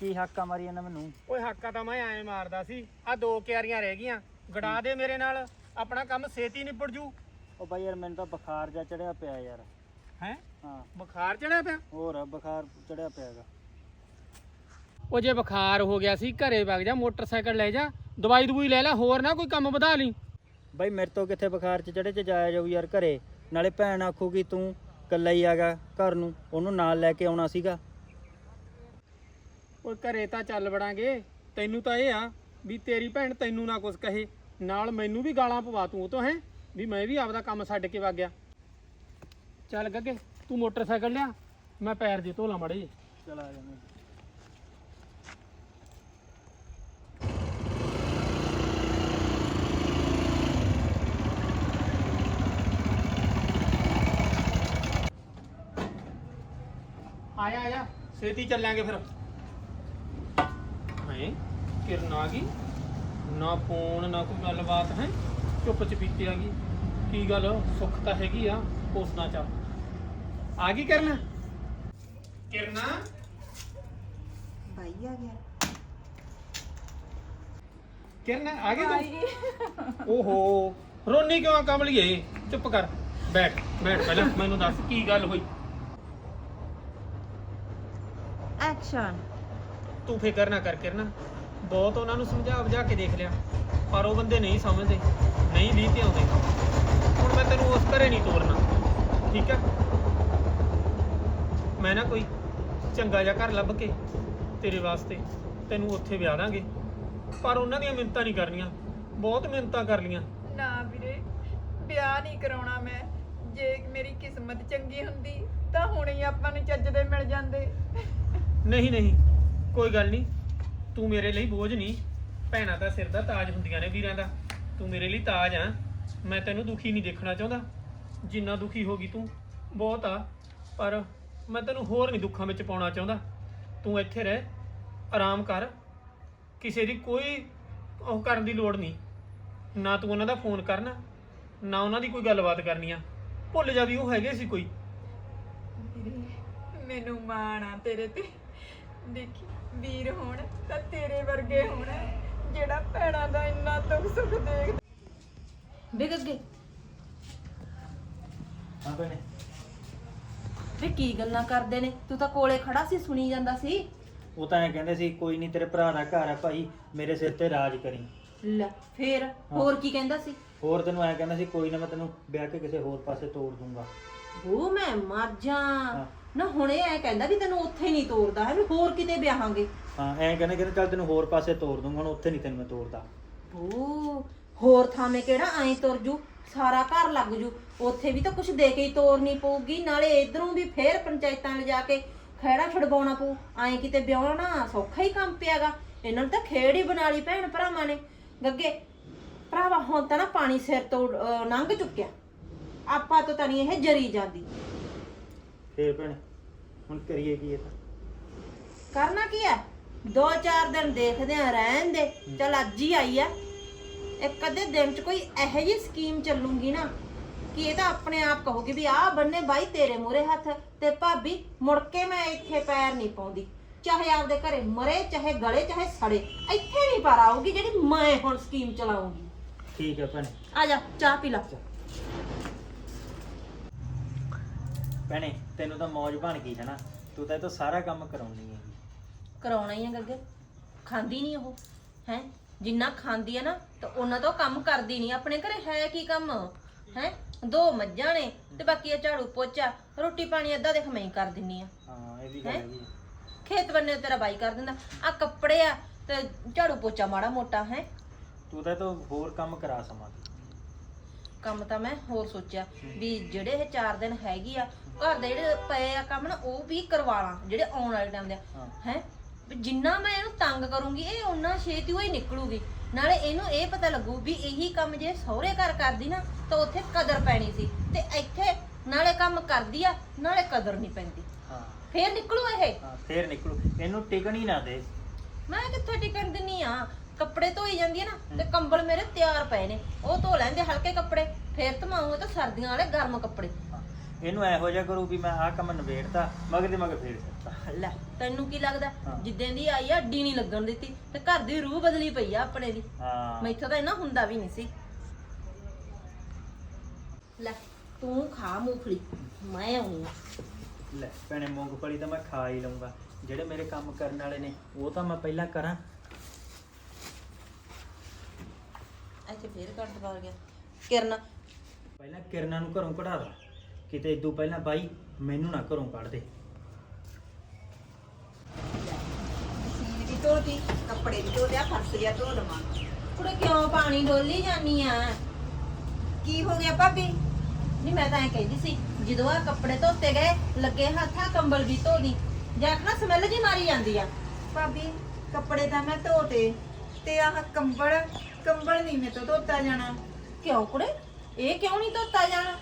ਕੀ ਹੱਕਾ ਮਾਰੀ ਜਾਂਦਾ ਮੈਨੂੰ? ਓਏ ਹੱਕਾ ਤਾਂ ਮੈਂ ਐਂ ਮਾਰਦਾ ਸੀ। ਆ ਦੋ ਕਿਆਰੀਆਂ ਰਹਿ ਗਈਆਂ। ਗੜਾ ਦੇ ਮੇਰੇ ਨਾਲ। ਆਪਣਾ ਕੰਮ ਛੇਤੀ ਨਿਬੜ ਜੂ। ਉਹ ਬਾਈ ਯਾਰ ਮੈਨੂੰ ਤਾਂ ਬੁਖਾਰ ਜਾ ਚੜਿਆ ਪਿਆ ਯਾਰ। ਹੈ? ਹਾਂ। ਬੁਖਾਰ ਚੜਿਆ ਪਿਆ? ਹੋਰ ਬੁਖਾਰ ਚੜਿਆ ਪਿਆਗਾ। ਉਹ ਜੇ ਬੁਖਾਰ ਹੋ ਗਿਆ ਸੀ ਘਰੇ ਵਗ ਜਾ ਮੋਟਰਸਾਈਕਲ ਲੈ ਜਾ ਦਵਾਈ ਦਵਾਈ ਲੈ ਲੈ ਹੋਰ ਨਾ ਕੋਈ ਕੰਮ ਵਧਾ ਲਈ। ਬਾਈ ਮੇਰੇ ਤੋਂ ਕਿੱਥੇ ਬੁਖਾਰ ਚ ਚੜੇ ਚ ਜਾਇਆ ਜਾਊ ਯਾਰ ਘਰੇ? ਨਾਲੇ ਭੈਣ ਆਖੂਗੀ ਤੂੰ ਇਕੱਲਾ ਹੀ ਆਗਾ ਘਰ ਨੂੰ ਉਹਨੂੰ ਨਾਲ ਲੈ ਕੇ ਆਉਣਾ ਸੀਗਾ। ਓਏ ਘਰੇ ਤਾਂ ਚੱਲ ਵੜਾਂਗੇ। ਤੈਨੂੰ ਤਾਂ ਇਹ ਆ ਵੀ ਤੇਰੀ ਭੈਣ ਤੈਨੂੰ ਨਾ ਕੁਝ ਕਹੇ। ਨਾਲ ਮੈਨੂੰ ਵੀ ਗਾਲਾਂ ਪਵਾ ਤੂੰ ਉਹ ਤੋਂ ਹੈ? ਵੀ ਮੈਂ ਵੀ ਆਪਦਾ ਕੰਮ ਛੱਡ ਕੇ ਵਗ ਗਿਆ। ਚੱਲ ਗੱਗੇ ਤੂੰ ਮੋਟਰਸਾਈਕਲ ਲਿਆ ਮੈਂ ਪੈਰ ਜੇ ਧੋਲਾ ਮੜੇ ਜੇ ਚਲ ਆ ਜਾਣਾ ਆਇਆ ਆਇਆ ਛੇਤੀ ਚੱਲਾਂਗੇ ਫਿਰ। ਹੈ? ਕਿਰਨ ਆ ਗਈ। ਨਾ ਫੋਨ ਨਾ ਕੋਈ ਗੱਲਬਾਤ ਹੈ? ਚੁੱਪ ਚਪੀਤੇ ਆ ਗਈ। ਕੀ ਗੱਲ? ਸੁੱਖ ਤਾਂ ਹੈਗੀ ਆ ਪੁੱਛਣਾ ਚੱਲ। ਆ ਗਈ ਕਿਰਨ? ਕਿਰਨਾ? ਬਾਈ ਆ ਗਿਆ। ਕਿਰਨ ਆ ਗਈ ਤੂੰ? ਓਹੋ ਰੋਨੀ ਕਿਉਂ ਆ ਕਮਲੀਏ ਚੁੱਪ ਕਰ ਬੈਠ ਬੈਠ ਪਹਿਲਾਂ ਮੈਨੂੰ ਦੱਸ ਕੀ ਗੱਲ ਹੋਈ? ਐਕਸ਼ਨ ਤੂੰ ਫਿਕਰ ਨਾ ਕਰ ਕਿਰਨ ਬਹੁਤ ਉਹਨਾਂ ਨੂੰ ਸਮਝਾ ਬੁਝਾ ਕੇ ਦੇਖ ਲਿਆ ਪਰ ਉਹ ਬੰਦੇ ਨਹੀਂ ਸਮਝਦੇ ਨਹੀਂ ਵੀ ਤੇ ਆਉਂਦੇ। ਹੁਣ ਮੈਂ ਤੈਨੂੰ ਉਸ ਘਰੇ ਨਹੀਂ ਤੋਰਨਾ ਠੀਕ ਹੈ ਮੈਂ ਨਾ ਕੋਈ ਚੰਗਾ ਜਿਹਾ ਘਰ ਲੱਭ ਕੇ ਤੇਰੇ ਵਾਸਤੇ ਤੈਨੂੰ ਉੱਥੇ ਵਿਆਹ ਦਾਂਗੇ। ਪਰ ਉਹਨਾਂ ਦੀਆਂ ਮਿੰਤਾਂ ਨਹੀਂ ਕਰਨੀਆਂ। ਬਹੁਤ ਮਿੰਤਾਂ ਕਰ ਲੀਆਂ ਨਾ ਵੀਰੇ ਵਿਆਹ ਨਹੀਂ ਕਰਾਉਣਾ ਮੈਂ। ਜੇ ਮੇਰੀ ਕਿਸਮਤ ਚੰਗੀ ਹੁੰਦੀ ਤਾਂ ਹੁਣੇ ਹੀ ਆਪਾਂ ਨੂੰ ਚੱਜਦੇ ਮਿਲ ਜਾਂਦੇ। ਨਹੀਂ ਨਹੀਂ। ਕੋਈ ਗੱਲ ਨਹੀਂ। ਤੂੰ ਮੇਰੇ ਲਈ ਬੋਝ ਨਹੀਂ। ਭੈਣਾਂ ਦਾ ਸਿਰ ਦਾ ਤਾਜ ਹੁੰਦੀਆਂ ਨੇ ਵੀਰਾਂ ਦਾ। ਤੂੰ ਮੇਰੇ ਲਈ ਤਾਜ ਆ। ਮੈਂ ਤੈਨੂੰ ਦੁਖੀ ਨਹੀਂ ਦੇਖਣਾ ਚਾਹੁੰਦਾ। ਜਿੰਨਾ ਦੁਖੀ ਹੋਗੀ ਤੂੰ ਬਹੁਤ ਆ। ਪਰ ਮੈਂ ਤੈਨੂੰ ਹੋਰ ਨਹੀਂ ਦੁੱਖਾਂ ਵਿੱਚ ਪਾਉਣਾ ਚਾਹੁੰਦਾ। ਤੂੰ ਇੱਥੇ ਰਹਿ ਆਰਾਮ ਕਰ। ਕਿਸੇ ਦੀ ਕੋਈ ਉਹ ਕਰਨ ਦੀ ਲੋੜ ਨਹੀਂ। ਨਾ ਤੂੰ ਉਹਨਾਂ ਦਾ ਫੋਨ ਕਰਨਾ ਨਾ ਉਹਨਾਂ ਦੀ ਕੋਈ ਗੱਲਬਾਤ ਕਰਨੀ ਆ। ਭੁੱਲ ਜਾ ਵੀ ਉਹ ਹੈਗੇ ਸੀ ਕੋਈ। ਵੀਰੇ ਮੈਨੂੰ ਮਾਣ ਆ ਤੇਰੇ ਤੇ। ਦੇਖੀ ਵੀਰ ਹੋਣ ਤਾਂ ਤੇਰੇ ਵਰਗੇ ਹੋਣ। ਜਿਹੜਾ ਭੈਣਾਂ ਦਾ ਇੰਨਾ ਦੁੱਖ ਸੁੱਖ ਦੇਖ ਬਿਗ ਅੱਗੇ। ਹਾਂ ਭੈਣੇ। ਵੇ ਕੀ ਗੱਲਾਂ ਕਰਦੇ ਨੇ? ਤੂੰ ਤਾਂ ਕੋਲੇ ਖੜਾ ਸੀ ਸੁਣੀ ਜਾਂਦਾ ਸੀ। ਉਹ ਤਾਂ ਐ ਕਹਿੰਦੇ ਸੀ ਕੋਈ ਨਹੀਂ ਤੇਰੇ ਭਰਾ ਦਾ ਘਰ ਆ ਭਾਈ ਮੇਰੇ ਸਿਰ ਤੇ ਰਾਜ ਕਰੀ। ਲੈ ਫੇਰ? ਹੋਰ ਕੀ ਕਹਿੰਦਾ ਸੀ? ਹੋਰ ਤੈਨੂੰ ਐ ਕਹਿੰਦਾ ਸੀ ਕੋਈ ਨਾ ਮੈਂ ਤੈਨੂੰ ਵਿਆਹ ਕੇ ਕਿਸੇ ਹੋਰ ਪਾਸੇ ਤੋੜ ਦੂੰਗਾ। ਉਹ ਮੈਂ ਮਰ ਜਾ। ਨਾ ਹੁਣੇ ਐ ਕਹਿੰਦਾ ਵੀ ਤੈਨੂੰ ਉੱਥੇ ਨਹੀਂ ਤੋਰਦਾ ਹੈ ਵੀ ਹੋਰ ਕਿਤੇ ਵਿਆਹਾਂਗੇ। ਹਾਂ ਐ ਕਹਿੰਦੇ ਕਹਿੰਦੇ ਚੱਲ ਤੈਨੂੰ ਹੋਰ ਪਾਸੇ ਤੋੜ ਦੂੰਗਾ ਹੁਣ ਉੱਥੇ ਨਹੀਂ ਤੈਨੂੰ ਮੈਂ ਤੋੜਦਾ। ਉਹ ਹੋਰ ਥਾਵੇਂ ਕਿਹੜਾ ਐਂ ਤੁਰ ਜੂ? ਸਾਰਾ ਘਰ ਲੱਗ ਜੂ। ਉੱਥੇ ਵੀ ਤਾਂ ਕੁਝ ਦੇ ਕੇ ਹੀ ਤੋਰਨੀ ਪਊਗੀ ਨਾਲੇ ਇਧਰੋਂ ਵੀ ਫੇਰ ਪੰਚਾਇਤਾਂ ਲਿਜਾ ਕੇ ਖਹਿੜਾ ਛਡਵਾਉਣਾ ਪਊ। ਐਂ ਕਿਤੇ ਵਿਆਹਣਾ ਸੌਖਾ ਹੀ ਕੰਮ ਪਿਆਗਾ। ਇਹਨਾਂ ਨੂੰ ਤਾਂ ਖੇੜ ਹੀ ਬਣਾ ਲਈ ਭੈਣ ਭਰਾਵਾਂ ਨੇ। ਗੱਗੇ ਭਰਾਵਾ ਹੁਣ ਤਾਂ ਨਾ ਪਾਣੀ ਸਿਰ ਤੋਂ ਅਹ, ਲੰਘ ਚੁੱਕਿਆ। ਆਪਾਂ ਤੋਂ ਤਾਂ ਨਹੀਂ ਇਹ ਜਰੀ ਜਾਂਦੀ। ਫੇਰ ਭੈਣੇ ਹੁਣ ਕਰੀਏ ਕੀ ਇਹ ਤਾਂ? ਕਰਨਾ ਕੀ ਹੈ? ਦੋ ਚਾਰ ਦਿਨ ਦੇਖਦੇ ਆ ਰਹਿਣ ਦੇ। ਚਲ ਅੱਜ ਹੀ ਆਈ ਆ। ਇੱਕ ਅੱਧੇ ਦਿਨ ਚ ਕੋਈ ਇਹੋ ਜਿਹੀ ਸਕੀਮ ਚੱਲੂਗੀ ਨਾ ਕਿ ਇਹ ਤਾਂ ਆਪਣੇ ਆਪ ਕਹੋਗੇ ਵੀ ਆਹ ਬੰਨੇ ਬਾਈ ਤੇਰੇ ਮੂਰੇ ਹੱਥ ਤੇ ਭਾਬੀ ਮੁੜ ਕੇ ਮੈਂ ਇੱਥੇ ਪੈਰ ਨਹੀਂ ਪਾਉਂਦੀ। ਚਾਹੇ ਆਪਦੇ ਘਰੇ ਮਰੇ ਚਾਹੇ ਗਲੇ ਚਾਹੇ ਸੜੇ ਇੱਥੇ ਨਹੀਂ ਪਰ ਆਊਗੀ ਜਿਹੜੀ ਮੈਂ ਹੁਣ ਸਕੀਮ ਚਲਾਉਂਗੀ। ਠੀਕ ਹੈ ਭੈਣੇ। ਆ ਜਾ ਚਾਹ ਪੀ ਲਾ। ਭੈਣੇ ਤੈਨੂੰ ਤਾਂ ਮੌਜ ਬਣ ਗਈ ਹੈ ਨਾ। ਤੂੰ ਤਾਂ ਇਹ ਤੋਂ ਸਾਰਾ ਕੰਮ ਕਰਾਉਣੀ ਹੈ ਕਰਾਉਣਾ ਹੀ ਆ ਗੱਗੇ। ਖਾਂਦੀ ਨਹੀਂ ਉਹ ਹੈ? ਜਿੰਨਾ ਖਾਂਦੀ ਆ ਨਾ ਤਾਂ ਉਹਨਾਂ ਤੋਂ ਕੰਮ ਕਰਦੀ ਨਹੀਂ। ਆਪਣੇ ਘਰੇ ਹੈ ਕੀ ਕੰਮ? ਹੈ? ਦੋ ਮੱਝਾਂ ਨੇ ਤੇ ਬਾਕੀ ਆ ਝਾੜੂ ਪੋਚਾ ਰੋਟੀ ਪਾਣੀ ਅੱਧਾ ਦੇਖ ਮੈਂ ਹੀ ਕਰ ਦਿੰਨੀ ਆ। ਹਾਂ ਇਹ ਵੀ ਗੱਲ ਹੈਂ? ਹੈਗੀ। ਖੇਤ ਬੰਨੇ ਤੇਰਾ ਬਾਈ ਕਰ ਦਿੰਦਾ। ਆ ਕੱਪੜੇ ਆ ਤੇ ਝਾੜੂ ਪੋਚਾ ਮਾੜਾ ਮੋਟਾ ਹੈ? ਤੂੰ ਤਾਂ ਇਹ ਤੋਂ ਹੋਰ ਕੰਮ ਕਰਾ ਸਮਾਂ। ਕੰਮ ਤਾਂ ਮੈਂ ਹੋਰ ਸੋਚਿਆ ਵੀ ਜਿਹੜੇ ਇਹ 4 ਦਿਨ ਹੈਗੀ ਆ ਘਰ ਦੇ ਜਿਹੜੇ ਪਏ ਆ ਕੰਮ ਨਾ ਉਹ ਵੀ ਕਰਵਾ ਲਾਂ ਜਿਹੜੇ ਆਉਣ ਵਾਲੇ ਟਾਈਮ ਦੇ ਹਾਂ। ਹੈ? ਜਿੰਨਾ ਮੈਂ ਇਹਨੂੰ ਤੰਗ ਕਰੂੰਗੀ ਇਹ ਉਹਨਾਂ ਛੇਤੀ ਹੋਈ ਨਿਕਲੂਗੀ। ਨਾਲੇ ਇਹਨੂੰ ਇਹ ਪਤਾ ਲੱਗੂ ਵੀ ਇਹੀ ਕੰਮ ਜੇ ਸਹੁਰੇ ਘਰ ਕਰਦੀ ਨਾ ਤਾਂ ਉੱਥੇ ਕਦਰ ਪੈਣੀ ਸੀ। ਤੇ ਇੱਥੇ ਨਾਲੇ ਕੰਮ ਕਰਦੀ ਆ ਨਾਲੇ ਕਦਰ ਨਹੀਂ ਪੈਂਦੀ। ਹਾਂ। ਫੇਰ ਨਿਕਲੂ ਇਹ? ਹਾਂ ਫੇਰ ਨਿਕਲੂ। ਇਹਨੂੰ ਟਿਕਣ ਹੀ ਨਾ ਦੇ। ਮੈਂ ਕਿੱਥੇ ਟਿਕਣ ਦਿੰਨੀ ਆ? ਕੱਪੜੇ ਧੋਈ ਜਾਂਦੀ ਆ ਨਾ ਤੇ ਕੰਬਲ ਮੇਰੇ ਤਿਆਰ ਪਏ ਨੇ। ਉਹ ਧੋ ਲੈਂਦੇ ਹਲਕੇ ਕੱਪੜੇ ਫੇਰ ਧਮਾਉਂ ਤਾਂ ਸਰਦੀਆਂ ਵਾਲੇ ਗਰਮ ਕੱਪੜੇ। ਇਹਨੂੰ ਇਹੋ ਜਿਹਾ ਕਰੂ ਵੀ ਮੈਂ ਆਹ ਕੰਮ ਨਵੇੜਤਾ ਮਗਰ ਦੇ ਮਗਰ ਫੇਰ ਦਿੱਤਾ ਲੈ ਤੈਨੂੰ ਕੀ ਲੱਗਦਾ? ਹਾਂ। ਜਿੱਦਾਂ ਦੀ ਆਈ ਆ ਅੱਡੀ ਨਹੀਂ ਲੱਗਣ ਦਿੱਤੀ ਤੇ ਘਰ ਦੀ ਰੂਹ ਬਦਲੀ ਪਈ ਆ ਆਪਣੇ ਦੀ। ਹਾਂ। ਮੈਥੋਂ ਤਾਂ ਇਹਨਾਂ ਹੁੰਦਾ ਵੀ ਨਹੀਂ ਸੀ। ਲੈ ਤੂੰ ਖਾ ਮੂੰਗਫਲੀ ਮੈਂ ਆਉਂ। ਲੈ ਭੈਣੇ ਮੂੰਗਫਲੀ ਤਾਂ ਮੈਂ ਖਾ ਹੀ ਲਊਂਗਾ। ਜਿਹੜੇ ਮੇਰੇ ਕੰਮ ਕਰਨ ਵਾਲੇ ਨੇ ਉਹ ਤਾਂ ਮੈਂ ਪਹਿਲਾਂ ਕਰਾਂ। ਇੱਥੇ ਫੇਰ ਕੱਟ ਪਾ ਗਿਆ। ਕਿਰਨ। ਪਹਿਲਾਂ ਕਿਰਨਾਂ ਨੂੰ ਘਰੋਂ ਕਢਾ ਦਾ ਕਿਤੇ ਇਦੋਂ ਪਹਿਲਾਂ ਬਾਈ ਮੈਨੂੰ ਨਾ ਘਰੋਂ ਕੱਢ ਦੇ। ਸੀਨ ਵੀ ਧੋਤੀ, ਕੱਪੜੇ ਵੀ ਧੋ ਲਿਆ, ਫਰਸ਼ ਜਿਹਾ ਧੋ ਲਵਾਂ। ਕੁੜੇ ਕਿਉਂ ਪਾਣੀ ਡੋਲੀ ਜਾਨੀ ਆ? ਕੀ ਹੋ ਗਿਆ ਭਾਬੀ? ਨਹੀਂ, ਮੈਂ ਤਾਂ ਐ ਕਹਿੰਦੀ ਸੀ, ਜਦੋਂ ਆ ਕੱਪੜੇ ਧੋਤੇ ਗਏ, ਲੱਗੇ ਹੱਥਾਂ ਕੰਬਲ ਵੀ ਧੋਦੀ ਜਾਂ ਨਾ ਸਮੈਲ ਜੀ ਮਾਰੀ ਜਾਂਦੀ ਆ। ਭਾਬੀ, ਕੱਪੜੇ ਤਾਂ ਮੈਂ ਧੋਤੇ, ਤੇ ਆਹ ਕੰਬਲ ਕੰਬਲ ਨਹੀਂ ਮੈਂ ਤੋਂ ਧੋਤਾ ਜਾਣਾ। ਕਿਉਂ ਕੁੜੇ? ਇਹ ਕਿਉਂ ਨਹੀਂ ਧੋਤਾ ਜਾਣਾ?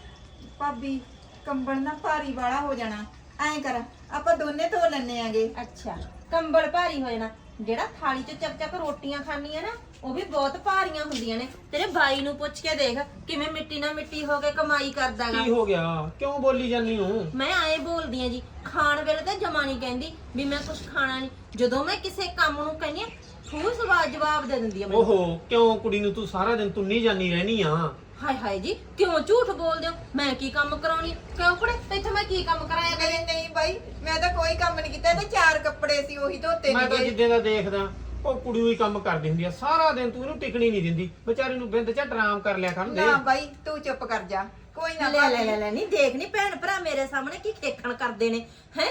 ਭਾਬੀ ਕੰਬਲ ਨਾ ਭਾਰੀ ਵਾਲਾ ਹੋ ਜਾਣਾ। ਐਂ ਕਰ ਆਪਾਂ ਦੋਨੇ ਧੋ ਲੈਣੇ ਆਂਗੇ। ਅੱਛਾ ਕੰਬਲ ਭਾਰੀ ਹੋ ਜਾਣਾ। ਜਿਹੜਾ ਥਾਲੀ 'ਚ ਚੱਕ ਚੱਕ ਰੋਟੀਆਂ ਖਾਣੀਆਂ ਨਾ ਉਹ ਵੀ ਬਹੁਤ ਭਾਰੀਆਂ ਹੁੰਦੀਆਂ ਨੇ। ਤੇਰੇ ਬਾਈ ਨੂੰ ਪੁੱਛ ਕੇ ਦੇਖ ਕਿਵੇਂ ਮਿੱਟੀ ਨਾਲ ਮਿੱਟੀ ਹੋ ਕੇ ਕਮਾਈ ਕਰਦਾਗਾ। ਕੀ ਹੋ ਗਿਆ? ਕਿਉਂ ਬੋਲੀ ਜਾਂਦੀ ਹੂੰ ਮੈਂ ਆਏ ਬੋਲਦੀ ਆ ਜੀ ਖਾਣ ਵੇਲੇ ਤਾਂ ਜਮਾ ਨਹੀਂ ਕਹਿੰਦੀ ਵੀ ਮੈਂ ਕੁਝ ਖਾਣਾ ਨਹੀਂ ਜਦੋਂ ਮੈਂ ਕਿਸੇ ਕੰਮ ਨੂੰ ਕਹਿੰਦੀ ਆ ਥੂ ਸਵਾਲ ਜਵਾਬ ਦੇ ਦਿੰਦੀ ਆ ਮੈਨੂੰ। ਓਹੋ ਕਿਉਂ ਕੁੜੀ ਨੂੰ ਤੂੰ ਸਾਰਾ ਦਿਨ ਤੁੰਨੀ ਜਾਨੀ ਰਹਿਣੀ ਆ? ਹਾਏ ਹਾਏ ਜੀ ਕਿਉਂ ਝੂਠ ਬੋਲਦੇ ਹੋ? ਮੈਂ ਕੀ ਕੰਮ ਕਰਾਉਣੀ ਕਿਉਂ ਕੁੜੇ ਇੱਥੇ ਮੈਂ ਕੀ ਕੰਮ ਕਰਾਇਆ ਕਰੇ ਨਹੀਂ ਨਹੀਂ ਬਾਈ ਮੈਂ ਤਾਂ ਕੋਈ ਕੰਮ ਨਹੀਂ ਕੀਤਾ ਤੇ ਚਾਰ ਕੱਪੜੇ ਸੀ ਉਹੀ ਧੋਤੇ ਮੈਂ ਤਾਂ ਨਹੀਂ ਜਿੱਦੇ ਦਾ ਦੇਖਦਾ ਉਹ ਕੁੜੀ ਹੀ ਕੰਮ ਕਰਦੀ ਹੁੰਦੀ ਆ ਸਾਰਾ ਦਿਨ ਤੂੰ ਇਹਨੂੰ ਟਿਕਣੀ ਨਹੀਂ ਦਿੰਦੀ ਵਿਚਾਰੀ ਨੂੰ ਬਿੰਦ ਝੱਟ ਆਰਾਮ ਕਰ ਲਿਆ ਕਰਨ ਦੇ ਨਾ ਬਾਈ ਤੂੰ ਚੁੱਪ ਕਰ ਜਾ ਕੋਈ ਨਾ ਲੈ ਲੈ ਲੈ ਲੈ ਨਹੀਂ ਦੇਖ ਨਹੀਂ ਭੈਣ ਭਰਾ ਮੇਰੇ ਸਾਹਮਣੇ ਕੀ ਖੇਖਣ ਕਰਦੇ ਨੇ ਹੈ?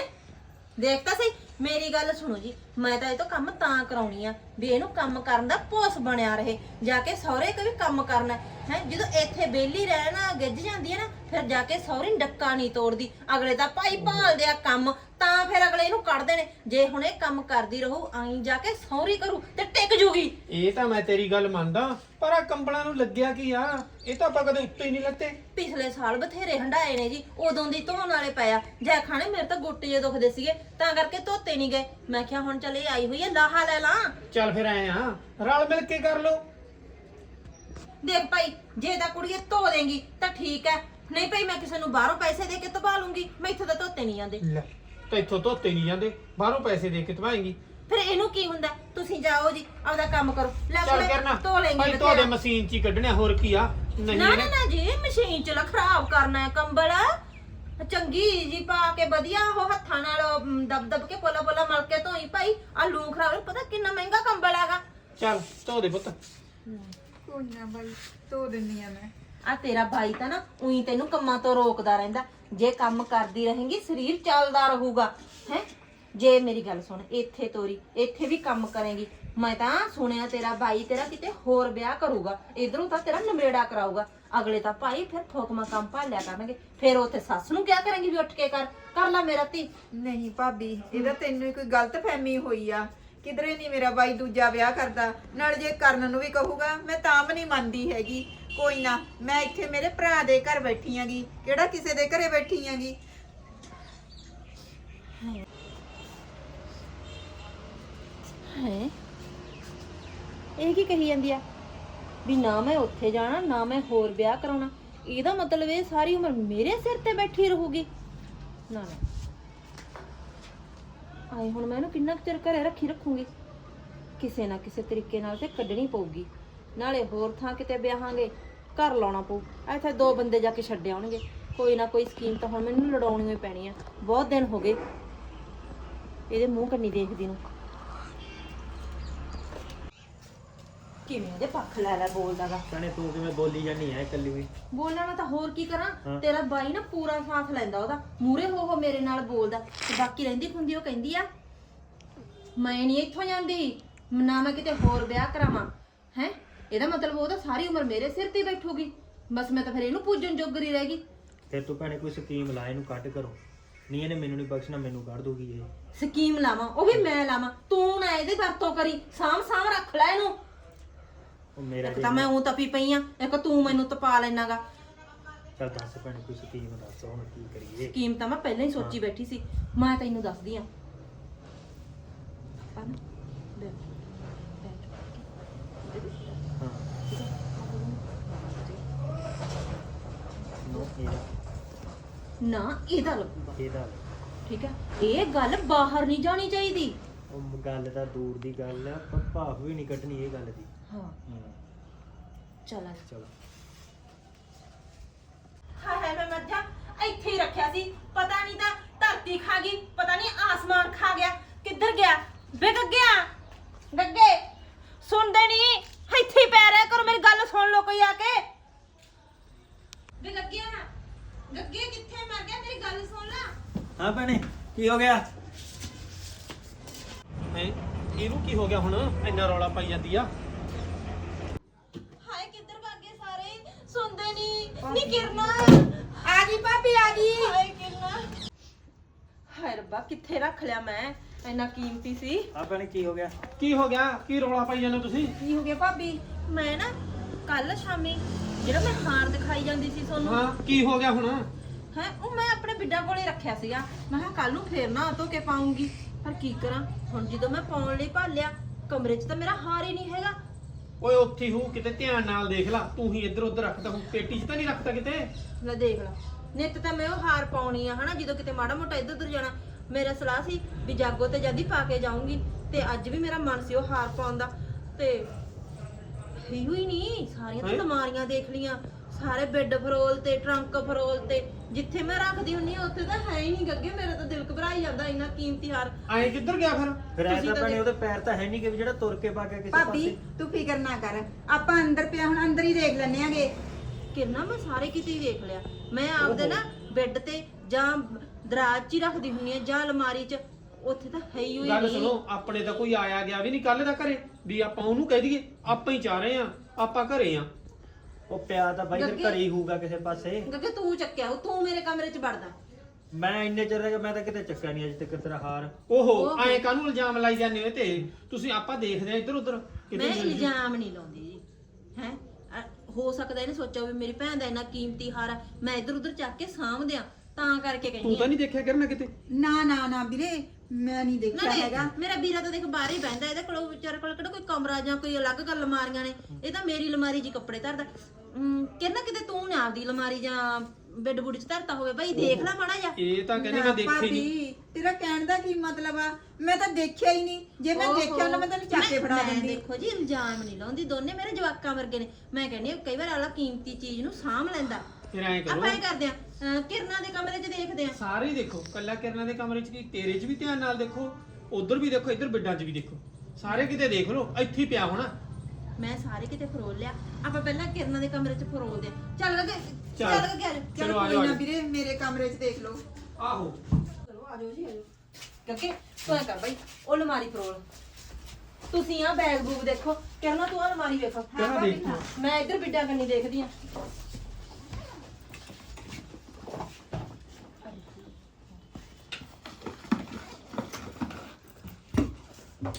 ਦੇਖ ਤਾਂ ਸਹੀ ਮੇਰੀ ਗੱਲ ਸੁਣੋ ਜੀ, ਮੈਂ ਤਾਂ ਇਹ ਤੋਂ ਕੰਮ ਤਾਂ ਕਰਾਉਣੀ ਆ ਵੀ ਇਹਨੂੰ ਕੰਮ ਕਰਨ ਦਾ ਪੋਸ ਬਣਿਆ ਰਹੇ, ਜਾ ਕੇ ਸਹੁਰੇ ਕੋ ਵੀ ਕੰਮ ਕਰਨਾ ਹੈ ਜਦੋਂ ਇੱਥੇ ਬੇਲੀ ਰਹਿਣਾ ਗਿੱਜ ਜਾਂਦੀ ਹੈ ਨਾ, ਫਿਰ ਜਾ ਕੇ ਸਹੁਰੇ ਡੱਕਾ ਨਹੀਂ ਤੋੜਦੀ, ਅਗਲੇ ਤਾਂ ਭਾਈ ਭਾਲਦੇ ਆ ਕੰਮ ਫਿਰ ਅਗਲੇ ਇਹਨੂੰ ਕੱਢਦੇ ਨੇ ਜੇ ਹੁਣ ਇਹ ਕੰਮ ਕਰਦੀ ਰਹੂ ਆਈ ਜਾ ਕੇ ਸਹੁਰੀ ਕਰੂ ਤੇ ਟਿਕ ਜੂਗੀ। ਇਹ ਤਾਂ ਮੈਂ ਤੇਰੀ ਗੱਲ ਮੰਨਦਾ ਪਰ ਆ ਕੰਬਲਾਂ ਨੂੰ ਲੱਗਿਆ ਕੀ ਆ? ਇਹ ਤਾਂ ਆਪਾਂ ਕਦੇ ਉੱਤੇ ਹੀ ਨਹੀਂ ਲੱਤੇ। ਪਿਛਲੇ ਸਾਲ ਬਥੇਰੇ ਹੰਡਾਏ ਨੇ ਜੀ ਉਦੋਂ ਦੀ ਧੋਣ ਵਾਲੇ ਪਿਆ ਜੈ ਖਾਣੇ ਮੇਰੇ ਤਾਂ ਗੋਟੇ ਜੇ ਦੁਖਦੇ ਸੀਗੇ ਤਾਂ ਕਰਕੇ ਧੋਤੇ ਨਹੀਂ ਗਏ। ਮੈਂ ਕਿਹਾ ਹੁਣ ਚੱਲ ਇਹ ਆਈ ਹੋਈ ਹੈ ਲਾਹਾ ਲੈ ਲਾਂ। ਚੱਲ ਫਿਰ ਆਏ ਆ ਰਲ ਮਿਲ ਕੇ ਕਰ ਲੋ ਦੇਖ ਭਾਈ ਜੇ ਤਾਂ ਕੁੜੀਏ ਧੋ ਦੇਂਗੀ ਤਾਂ ਠੀਕ ਹੈ ਨਹੀਂ ਭਾਈ ਮੈਂ ਕਿਸੇ ਨੂੰ ਬਾਹਰੋਂ ਪੈਸੇ ਦੇ ਕੇ ਧਵਾ ਲੂੰਗੀ। ਮੈਂ ਇੱਥੋਂ ਤਾਂ ਧੋਤੇ ਨਹੀਂ ਜਾਂਦੇ। ਲੈ। ਤਾਂ ਇੱਥੋਂ ਧੋਤੇ ਨਹੀਂ ਜਾਂਦੇ ਬਾਹਰੋਂ ਪੈਸੇ ਦੇ ਕੇ ਧਵਾਏਂਗੀ। ਫਿਰ ਇਹਨੂੰ ਕੀ ਹੁੰਦਾ? ਤੁਸੀਂ ਜਾਓ ਜੀ ਆਪਦਾ ਕੰਮ ਕਰੋ। ਲੈ ਚੱਲ ਕਰਨਾ ਧੋ ਲੈਂਗੀ ਭਾਈ ਦੇ ਮਸ਼ੀਨ 'ਚ ਹੀ ਕੱਢਣਿਆ ਹੋਰ ਕੀ ਆ? ਨਹੀਂ ਨਾ ਨਾ ਜੀ ਮਸ਼ੀਨ ਚ ਲਾ ਖਰਾਬ ਕਰਨਾ ਹੈ ਕੰਬਲ। ਚੰਗੀ ਜੀ ਪਾ ਕੇ ਵਧੀਆ ਉਹ ਹੱਥਾਂ ਨਾਲ ਦਬ ਦਬ ਕੇ ਪੋਲਾ ਪੋਲਾ ਮਲ ਕੇ ਧੋਈ ਭਾਈ। ਆ ਲੂੰ ਖਰਾਬ ਹੈ, ਪਤਾ ਕਿੰਨਾ ਮਹਿੰਗਾ ਕੰਬਲ ਹੈਗਾ। ਚੱਲ ਧੋ ਦੇ ਪੁੱਤ। ਕੋਈ ਨਾ ਬਾਈ ਧੋ ਦਿੰਨੀ ਆ ਮੈਂ। ਆ ਤੇਰਾ ਭਾਈ ਤਾਂ ਨਾ ਉਹੀ ਤੈਨੂੰ ਕੰਮਾਂ ਤੋਂ ਰੋਕਦਾ ਰਹਿੰਦਾ। ਜੇ ਕੰਮ ਕਰਦੀ ਰਹੇਂਗੀ, ਸਰੀਰ ਚੱਲਦਾ ਰਹੂਗਾ, ਹੈ? ਜੇ ਮੇਰੀ ਗੱਲ ਸੁਣ, ਇੱਥੇ ਤੋਰੀ, ਇੱਥੇ ਵੀ ਕੰਮ ਕਰੇਗੀ। ਮੈਂ ਤਾਂ ਸੁਣਿਆ ਤੇਰਾ ਭਾਈ ਤੇਰਾ ਕਿਤੇ ਹੋਰ ਵਿਆਹ ਕਰੂਗਾ, ਇਧਰੋਂ ਤਾਂ ਤੇਰਾ ਨਵੇੜਾ ਕਰਾਊਗਾ। ਅਗਲੇ ਤਾਂ ਭਾਈ ਫਿਰ ਠੋਕਮਾ ਕੰਮ ਭਾਲਿਆ ਕਰਨਗੇ, ਫਿਰ ਉੱਥੇ ਸੱਸ ਨੂੰ ਕਿਆ ਕਰੇਂਗੀ ਵੀ ਉੱਠ ਕੇ ਕਰ? ਕਰ ਲੈ ਮੇਰਾ ਧੀ। ਨਹੀਂ ਭਾਬੀ, ਇਹਦਾ ਤੈਨੂੰ ਕੋਈ ਗਲਤ ਫਹਿਮੀ ਹੋਈ ਆ। ਕਿਧਰੇ ਨਹੀਂ ਮੇਰਾ ਬਾਈ ਦੂਜਾ ਵਿਆਹ ਕਰਦਾ, ਨਾਲ ਜੇ ਕਰਨ ਨੂੰ ਵੀ ਕਹੂਗਾ, ਮੈਂ ਤਾਂ ਵੀ ਨਹੀਂ ਮੰਨਦੀ ਹੈਗੀ। ਕੋਈ ਨਾ, ਮੈਂ ਇੱਥੇ ਮੇਰੇ ਭਰਾ ਦੇ ਘਰ ਬੈਠੀ ਆਂਗੀ ਕਿਹੜਾ ਕਿਸੇ ਦੇ ਘਰੇ ਬੈਠੀ ਆਂਗੀ ਹੈ? ਇਹ ਕੀ ਕਹੀ ਜਾਂਦੀ ਆ? ਵੀ ਨਾ ਮੈਂ ਉੱਥੇ ਜਾਣਾ, ਨਾ ਮੈਂ ਹੋਰ ਵਿਆਹ ਕਰਾਉਣਾ। ਇਹਦਾ ਮਤਲਬ ਇਹ ਸਾਰੀ ਉਮਰ ਮੇਰੇ ਸਿਰ ਤੇ ਬੈਠੀ ਰਹੂਗੀ। ਨਾ ਨਾ। ਆਏ ਹੁਣ ਮੈਂ ਇਹਨੂੰ ਕਿੰਨਾ ਕੁ ਚਿਰ ਘਰੇ ਰੱਖੀ ਰੱਖੂੰਗੀ? ਕਿਸੇ ਨਾ ਕਿਸੇ ਤਰੀਕੇ ਨਾਲ ਤੇ ਕੱਢਣੀ ਪਊਗੀ। ਨਾਲੇ ਹੋਰ ਥਾਂ ਕਿਤੇ ਵਿਆਹਾਂਗੇ, ਘਰ ਲਾਉਣਾ ਪਊ। ਇੱਥੇ ਦੋ ਬੰਦੇ ਜਾ ਕੇ ਛੱਡ ਆਉਣਗੇ। ਕੋਈ ਨਾ ਕੋਈ ਸਕੀਮ ਤਾਂ ਹੁਣ ਮੈਨੂੰ ਲੜਾਉਣੀ ਹੋਈ ਪੈਣੀ ਆ। ਬਹੁਤ ਦਿਨ ਹੋ ਗਏ। ਇਹਦੇ ਮੂੰਹ ਕੰਨੀ ਦੇਖਦੀ ਨੂੰ। ਕਿਵੇਂ ਇਹਦੇ ਪੱਖ ਲੈ ਲੈ ਬੋਲਦਾਗਾ ਭੈਣੇ ਤੂੰ ਕਿਵੇਂ ਬੋਲੀ ਜਾਨੀ ਐ ਇਕੱਲੀ ਵੀ? ਬੋਲਣਾ ਤਾਂ ਹੋਰ ਕੀ ਕਰਾਂ? ਹਾਂ। ਤੇਰਾ ਬਾਈ ਨਾ ਪੂਰਾ ਸਾਥ ਲੈਂਦਾ ਉਹਦਾ। ਮੂਰੇ ਹੋ ਹੋ ਮੇਰੇ ਨਾਲ ਬੋਲਦਾ। ਤੇ ਬਾਕੀ ਰਹਿੰਦੀ ਖੁੰਦੀ ਉਹ ਕਹਿੰਦੀ ਆ ਮੈਂ ਨਹੀਂ ਇੱਥੋਂ ਜਾਂਦੀ ਨਾ ਮੈਂ ਕਿਤੇ ਹੋਰ ਵਿਆਹ ਕਰਾਵਾਂ। ਹੈ? ਇਹਦਾ ਮਤਲਬ ਉਹ ਤਾਂ ਸਾਰੀ ਉਮਰ ਮੇਰੇ ਸਿਰ ਤੇ ਹੀ ਬੈਠੂਗੀ। ਬਸ ਮੈਂ ਤਾਂ ਫਿਰ ਇਹਨੂੰ ਪੂਜਣ ਜੋਗਰੀ ਰਹਿ ਗਈ। ਫਿਰ ਤੂੰ ਭੈਣੇ ਕੋਈ ਸਕੀਮ ਲਾ ਇਹਨੂੰ ਕੱਢ ਕਰੋ ਨਹੀਂ ਇਹਨੇ ਮੈਨੂੰ ਨਹੀਂ ਬਖਸ਼ਣਾ ਮੈਨੂੰ ਕੱਢ ਦੂਗੀ ਇਹ। ਸਕੀਮ ਲਾਵਾਂ ਉਹ ਵੀ ਮੈਂ ਲਾਵਾਂ। ਤੂੰ ਨਾ ਇਹਦੀ ਵਰਤੋਂ ਕਰੀ ਸਾਂਭ ਸਾਂਭ ਰੱਖ ਲੈ ਇਹਨੂੰ। ਉਹ ਮੇਰਾ ਇੱਕ ਤਾਂ ਮੈਂ ਉਹ ਤਪੀ ਪਈ ਆ ਇੱਕ ਤੂੰ ਮੈਨੂੰ ਤਪਾ ਲੈਣਾਗਾ। ਚੱਲ ਦੱਸ ਭੈਣੇ ਕੋਈ ਸਕੀਮ ਦੱਸ ਹੁਣ ਕੀ ਕਰੀਏ। ਸਕੀਮ ਤਾਂ ਮੈਂ ਪਹਿਲਾਂ ਹੀ ਸੋਚੀ ਬੈਠੀ ਸੀ ਮੈਂ ਤੈਨੂੰ ਦੱਸਦੀ ਆ। ਆਪਾਂ ਨਾ ਬੈ- ਬੈਠ ਕੇ। ਹਾਂ। ਨੋ ਇਹਦਾ। ਨਾ ਇਹਦਾ ਲੱਗੂਗਾ। ਇਹਦਾ ਠੀਕ ਹੈ ਇਹ ਗੱਲ ਬਾਹਰ ਨਹੀਂ ਜਾਣੀ ਚਾਹੀਦੀ। ਉਹ ਗੱਲ ਤਾਂ ਦੂਰ ਦੀ ਗੱਲ ਆ ਪਰ ਭਾਵ ਵੀ ਨਹੀਂ ਕੱਢਣੀ ਇਹ ਗੱਲ ਦੀ। ਹਾਂ। ਚੱਲ। ਆ ਚਲੋ। ਹਾਏ ਹਾਏ ਮੈਂ ਮਰ ਜਾ। ਇੱਥੇ ਹੀ ਰੱਖਿਆ ਸੀ। ਪਤਾ ਨਹੀਂ ਤਾਂ ਧਰਤੀ ਖਾ ਗਈ ਪਤਾ ਨਹੀਂ ਆਸਮਾਨ ਖਾ ਗਿਆ। ਕਿੱਧਰ ਗਿਆ? ਵੇ ਗੱਗਿਆ। ਗੱਗੇ ਸੁਣਦੇ ਨਹੀਂ? ਇੱਥੇ ਹੀ ਪੈ ਰਿਹਾ ਕਰੋ ਮੇਰੀ ਗੱਲ ਸੁਣ ਲਓ ਕੋਈ ਆ ਕੇ। ਵੇ ਗੱਗਿਆ ਗੱਗੇ ਕਿੱਥੇ? ਮਰ ਗਿਆ ਮੇਰੀ ਗੱਲ ਸੁਣ ਲੈ। ਹਾਂ ਭੈਣੇ ਕੀ ਹੋ ਗਿਆ? ਹੈਂ? ਇਹਨੂੰ ਕੀ ਹੋ ਗਿਆ ਹੁਣ? ਇੰਨਾ ਰੌਲਾ ਪਾਈ ਜਾਂਦੀ ਆ ਹਾਏ ਕਿੱਧਰ ਭੱਗ ਗਏ ਸਾਰੇ ਸੁਣਦੇ ਨਹੀਂ। ਨੀ ਕਿਰਨਾ। ਆ ਗਈ ਭਾਬੀ ਆ ਗਈ। ਹਾਏ ਕਿਰਨਾ। ਹਾਏ ਰੱਬਾ ਕਿੱਥੇ ਰੱਖ ਲਿਆ ਮੈਂ? ਇੰਨਾ ਕੀਮਤੀ ਸੀ। ਆ ਭੈਣੇ ਕੀ ਹੋ ਗਿਆ? ਕੀ ਹੋ ਗਿਆ? ਕੀ ਰੌਲਾ ਪਾਈ ਜਾਂਦੇ ਹੋ ਤੁਸੀਂ? ਕੀ ਹੋ ਗਿਆ ਭਾਬੀ? ਮੈਂ ਨਾ ਕੱਲ ਸ਼ਾਮੀ ਜਿਹੜਾ ਮੈਂ ਹਾਰ ਦਿਖਾਈ ਜਾਂਦੀ ਸੀ ਤੁਹਾਨੂੰ। ਹਾਂ ਕੀ ਹੋ ਗਿਆ ਹੁਣ? ਹੈ ਉਹ ਮੈਂ ਆਪਣੇ ਬਿੱਡਾ ਕੋਲੇ ਰੱਖਿਆ ਸੀਗਾ। ਮੈਂ ਕਿਹਾ ਕੱਲ ਨੂੰ ਫੇਰ ਨਾ ਧੋ ਕੇ ਪਾਉਂਗੀ। ਪਰ ਕੀ ਕਰਾਂ? ਹੁਣ ਜਦੋਂ ਮੈਂ ਪਾਉਣ ਲਈ ਭਾਲਿਆ ਕਮਰੇ 'ਚ ਤਾਂ ਮੇਰਾ ਹਾਰ ਹੀ ਨਹੀਂ ਹੈਗਾ। ਓਏ ਉੱਥੇ ਹੀ ਕਿਤੇ ਧਿਆਨ ਨਾਲ ਦੇਖ ਲੈ ਤੂੰ ਹੀ ਇੱਧਰ ਉੱਧਰ ਰੱਖਦਾ ਹੂੰ ਪੇਟੀ 'ਚ ਤਾਂ ਨਹੀਂ ਰੱਖਦਾ ਕਿਤੇ? ਲੈ ਦੇਖ ਲਾ। ਨਿੱਤ ਤਾਂ ਮੈਂ ਉਹ ਹਾਰ ਪਾਉਣੀ ਆ ਹਨਾ ਜਦੋਂ ਕਿਤੇ ਮਾੜਾ ਮੋਟਾ ਇੱਧਰ ਉੱਧਰ ਜਾਣਾ। ਮੇਰਾ ਸਲਾਹ ਸੀ ਵੀ ਜਾਗੋ ਤੇ ਜਾਂਦੀ ਪਾ ਕੇ ਜਾਊਂਗੀ ਤੇ ਅੱਜ ਵੀ ਮੇਰਾ ਮਨ ਸੀ ਉਹ ਹਾਰ ਪਾਉਣ ਦਾ ਤੇ ਹੀ ਹੋਈ ਨਹੀਂ ਸਾਰੀਆਂ ਤਾਂ ਹੈਂ? ਅਲਮਾਰੀਆਂ ਦੇਖ ਲੀਆਂ ਸਾਰੇ ਬੈੱਡ ਫਰੋਲ ਤੇ ਟਰੰਕ ਫਰੋਲ ਤੇ ਜਿੱਥੇ ਮੈਂ ਰੱਖਦੀ ਹੁੰਨੀ ਆ ਉੱਥੇ ਤਾਂ ਹੈ ਹੀ ਨਹੀਂ ਗੱਗੇ ਮੇਰਾ ਤਾਂ ਦਿਲ ਘਬਰਾਈ ਜਾਂਦਾ ਇੰਨਾ ਕੀਮਤੀ ਹਾਰ। ਐਂ ਕਿੱਧਰ ਗਿਆ ਫਿਰ? ਫਿਰ ਐ ਤੁਸੀਂ ਤਾਂ ਭੈਣੇ ਉਹਦੇ ਪੈਰ ਤਾਂ ਹੈ ਨਹੀਂ ਕਿ ਵੀ ਜਿਹੜਾ ਤੁਰ ਕੇ ਪਾ ਗਿਆ ਕਿਸੇ ਭਾਬੀ ਪਾਸੇ। ਤੂੰ ਫਿਕਰ ਨਾ ਕਰ। ਆਪਾਂ ਅੰਦਰ ਪਿਆ ਹੁਣ ਅੰਦਰ ਹੀ ਦੇਖ ਲੈਣੇ ਆਗੇ। ਕਿੰਨਾ ਮੈਂ ਸਾਰੇ ਕਿਤੇ ਹੀ ਵੇਖ ਲਿਆ। ਮੈਂ ਆਪਦੇ ਨਾ ਬੈੱਡ ਤੇ ਜਾਂ ਦਰਾਜ 'ਚ ਹੀ ਰੱਖਦੀ ਹੁੰਨੀ ਆ ਜਾਂ ਅਲਮਾਰੀ 'ਚ। ਉੱਥੇ ਤਾਂ ਹੈ ਹੀ ਹੋਈ ਗੱਲ ਸੁਣੋ ਆਪਣੇ ਤਾਂ ਕੋਈ ਆਇਆ ਗਿਆ ਵੀ ਨਹੀਂ ਕੱਲ ਦਾ ਘਰੇ। ਵੀ ਆਪਾਂ ਉਹਨੂੰ ਕਹਿ ਦਈਏ ਆਪਾਂ ਹੀ ਚਾਹ ਰਹੇ ਆ ਆਪਾਂ ਘਰੇ ਆ ਉਹ ਪਿਆ ਤਾਂ ਬਾਈ ਫਿਰ ਗੱਗੇ- ਘਰੇ ਹੀ ਹੋਊਗਾ ਕਿਸੇ ਪਾਸੇ। ਗੱਗੇ ਤੂੰ ਚੱਕਿਆ ਉਹ ਤੂੰ ਮੇਰੇ ਕਮਰੇ 'ਚ ਵੜਦਾ। ਮੈਂ ਇੰਨੇ ਚਿਰ ਰਹਿ ਗਿਆ ਮੈਂ ਤਾਂ ਕਿਤੇ ਚੱਕਿਆ ਨਹੀਂ ਅਜੇ ਤੱਕ ਤੇਰਾ ਹਾਰ। ਓਹੋ ਓਹੋ। ਐਂ ਕਾਹਨੂੰ ਇਲਜ਼ਾਮ ਲਾਈ ਜਾਂਦੇ ਹੋ ਤੇ? ਤੁਸੀਂ ਆਪਾਂ ਦੇਖਦੇ ਆ ਇੱਧਰ ਉੱਧਰ ਕਿਤੇ ਮੈਂ ਮਿਲ ਜੂ। ਇਲਜ਼ਾਮ ਨਹੀਂ ਲਾਉਂਦੀ ਜੀ ਹੈ? ਹੋ ਸਕਦਾ ਇਹਨੇ ਸੋਚਿਆ ਵੀ ਮੇਰੀ ਭੈਣ ਦਾ ਇੰਨਾ ਕੀਮਤੀ ਹਾਰ ਆ ਮੈਂ ਇੱਧਰ ਉੱਧਰ ਚੱਕ ਕੇ ਸਾਂਭ ਦਿਆਂ ਤਾਂ ਕਰਕੇ ਤੂੰ ਕਹਿੰਦੀ ਤਾਂ ਨਹੀਂ ਦੇਖਿਆ ਕਰਨਾ ਕਿਤੇ? ਨਾ ਨਾ ਨਾ ਵੀਰੇ ਮੈਂ ਨਹੀਂ ਦੇਖਿਆ ਨਹੀਂ ਹੈਗਾ। ਮੇਰਾ ਵੀਰਾ ਤਾਂ ਦੇਖ ਬਾਹਰ ਹੀ ਬਹਿੰਦਾ ਇਹਦੇ ਕੋਲ ਵਿਚਾਰੇ ਕੋਲ ਕਿਹੜਾ ਕੋਈ ਕਮਰਾ ਜਾਂ ਕੋਈ ਅਲੱਗ ਗੱਲ ਅਲਮਾਰੀਆਂ ਨੇ ਇਹ ਤਾਂ ਮੇਰੀ ਅਲਮਾਰੀ 'ਚ ਹੀ ਕੱਪੜੇ ਧਰਦਾ। ਅਮ, ਕਿੰਨਾ ਕਿਤੇ ਤੂੰ ਨਾ ਆਪਦੀ ਅਲਮਾਰੀ ਜਾਂ ਬੈੱਡ ਬੁੱਡ 'ਚ ਧਰਤਾ ਹੋਵੇ ਬਈ ਦੇਖ ਲੈ ਮਾੜਾ ਜਾ ਇਹ ਤਾਂ ਕਹਿੰਦੇ ਮੈਂ ਦੇਖੇ ਨਹੀਂ। ਭਾਬੀ, ਤੇਰਾ ਕਹਿਣ ਦਾ ਕੀ ਮਤਲਬ ਆ? ਮੈਂ ਤਾਂ ਦੇਖਿਆ ਹੀ ਨਹੀਂ। ਜੇ ਮੈਂ ਦੇਖਿਆ ਹੁੰਦਾ ਮੈਂ ਤੈਨੂੰ ਚੱਕ ਕੇ ਫੜਾ ਮੈਂ ਦਿੰਦੀ। ਦੇਖੋ ਜੀ ਇਲਜ਼ਾਮ ਨਹੀਂ ਲਾਉਂਦੀ ਦੋਨੇ ਮੇਰੇ ਜਵਾਕਾਂ ਵਰਗੇ ਨੇ। ਮੈਂ ਕਹਿੰਦੀ ਹਾਂ ਕਈ ਵਾਰ ਆਲਾ ਕੀਮਤੀ ਚੀਜ਼ ਨੂੰ ਸਾਂਭ ਲੈਂਦਾ। ਫਿਰ ਐਂ ਕਰੋ। ਆਪਾਂ ਇਹ ਕਰਦੇ ਆ ਕਿਰਨਾਂ ਦੇ ਕਮਰੇ 'ਚ ਦੇਖਦੇ ਆ। ਸਾਰੇ ਹੀ ਦੇਖੋ ਕੱਲਾ ਕਿਰਨਾਂ ਦੇ ਕਮਰੇ 'ਚ ਕੀ ਤੇਰੇ 'ਚ ਵੀ ਧਿਆਨ ਨਾਲ ਦੇਖੋ ਉਧਰ ਵੀ ਦੇਖੋ ਇੱਧਰ ਬਿੱਡਾਂ 'ਚ ਵੀ ਦੇਖੋ। ਸਾਰੇ ਕਿਤੇ ਦੇਖ ਲਓ ਇੱਥੇ ਹੀ ਪਿਆ ਹੋਣਾ। ਮੈਂ ਸਾਰੇ ਕਿਤੇ ਫਰੋਲ ਲਿਆ। ਆਪਾਂ ਪਹਿਲਾਂ ਕਿਰਨਾਂ ਦੇ ਕਮਰੇ 'ਚ ਫਰੋਲਦੇ ਆ। ਚੱਲ ਲੱਗੇ ਚੱਲ। ਚੱਲ ਲੱਗੇ ਆ। ਚਲ ਆ ਕੋਈ ਨਾ ਆ ਵੀਰੇ ਮੇਰੇ ਕਮਰੇ 'ਚ ਦੇਖ ਲਓ। ਆਹੋ। ਚਲੋ ਆ ਜਾਓ ਜੀ ਆ ਜਾਓ। ਕਿਉਂਕਿ ਤੂੰ ਐਂ ਕਰ ਬਈ ਉਹ ਅਲਮਾਰੀ ਫਰੋਲ। ਤੁਸੀਂ ਆ ਬੈਗ ਬੂਗ ਦੇਖੋ ਕਿਰਨਾਂ ਤੂੰ ਆਹ ਅਲਮਾਰੀ ਵੇਖੋ। ਦੇਖੋ ਮੈਂ ਇੱਧਰ ਬਿੱਡਾਂ ਕੰਨੀ ਦੇਖਦੀ ਆ। ਆ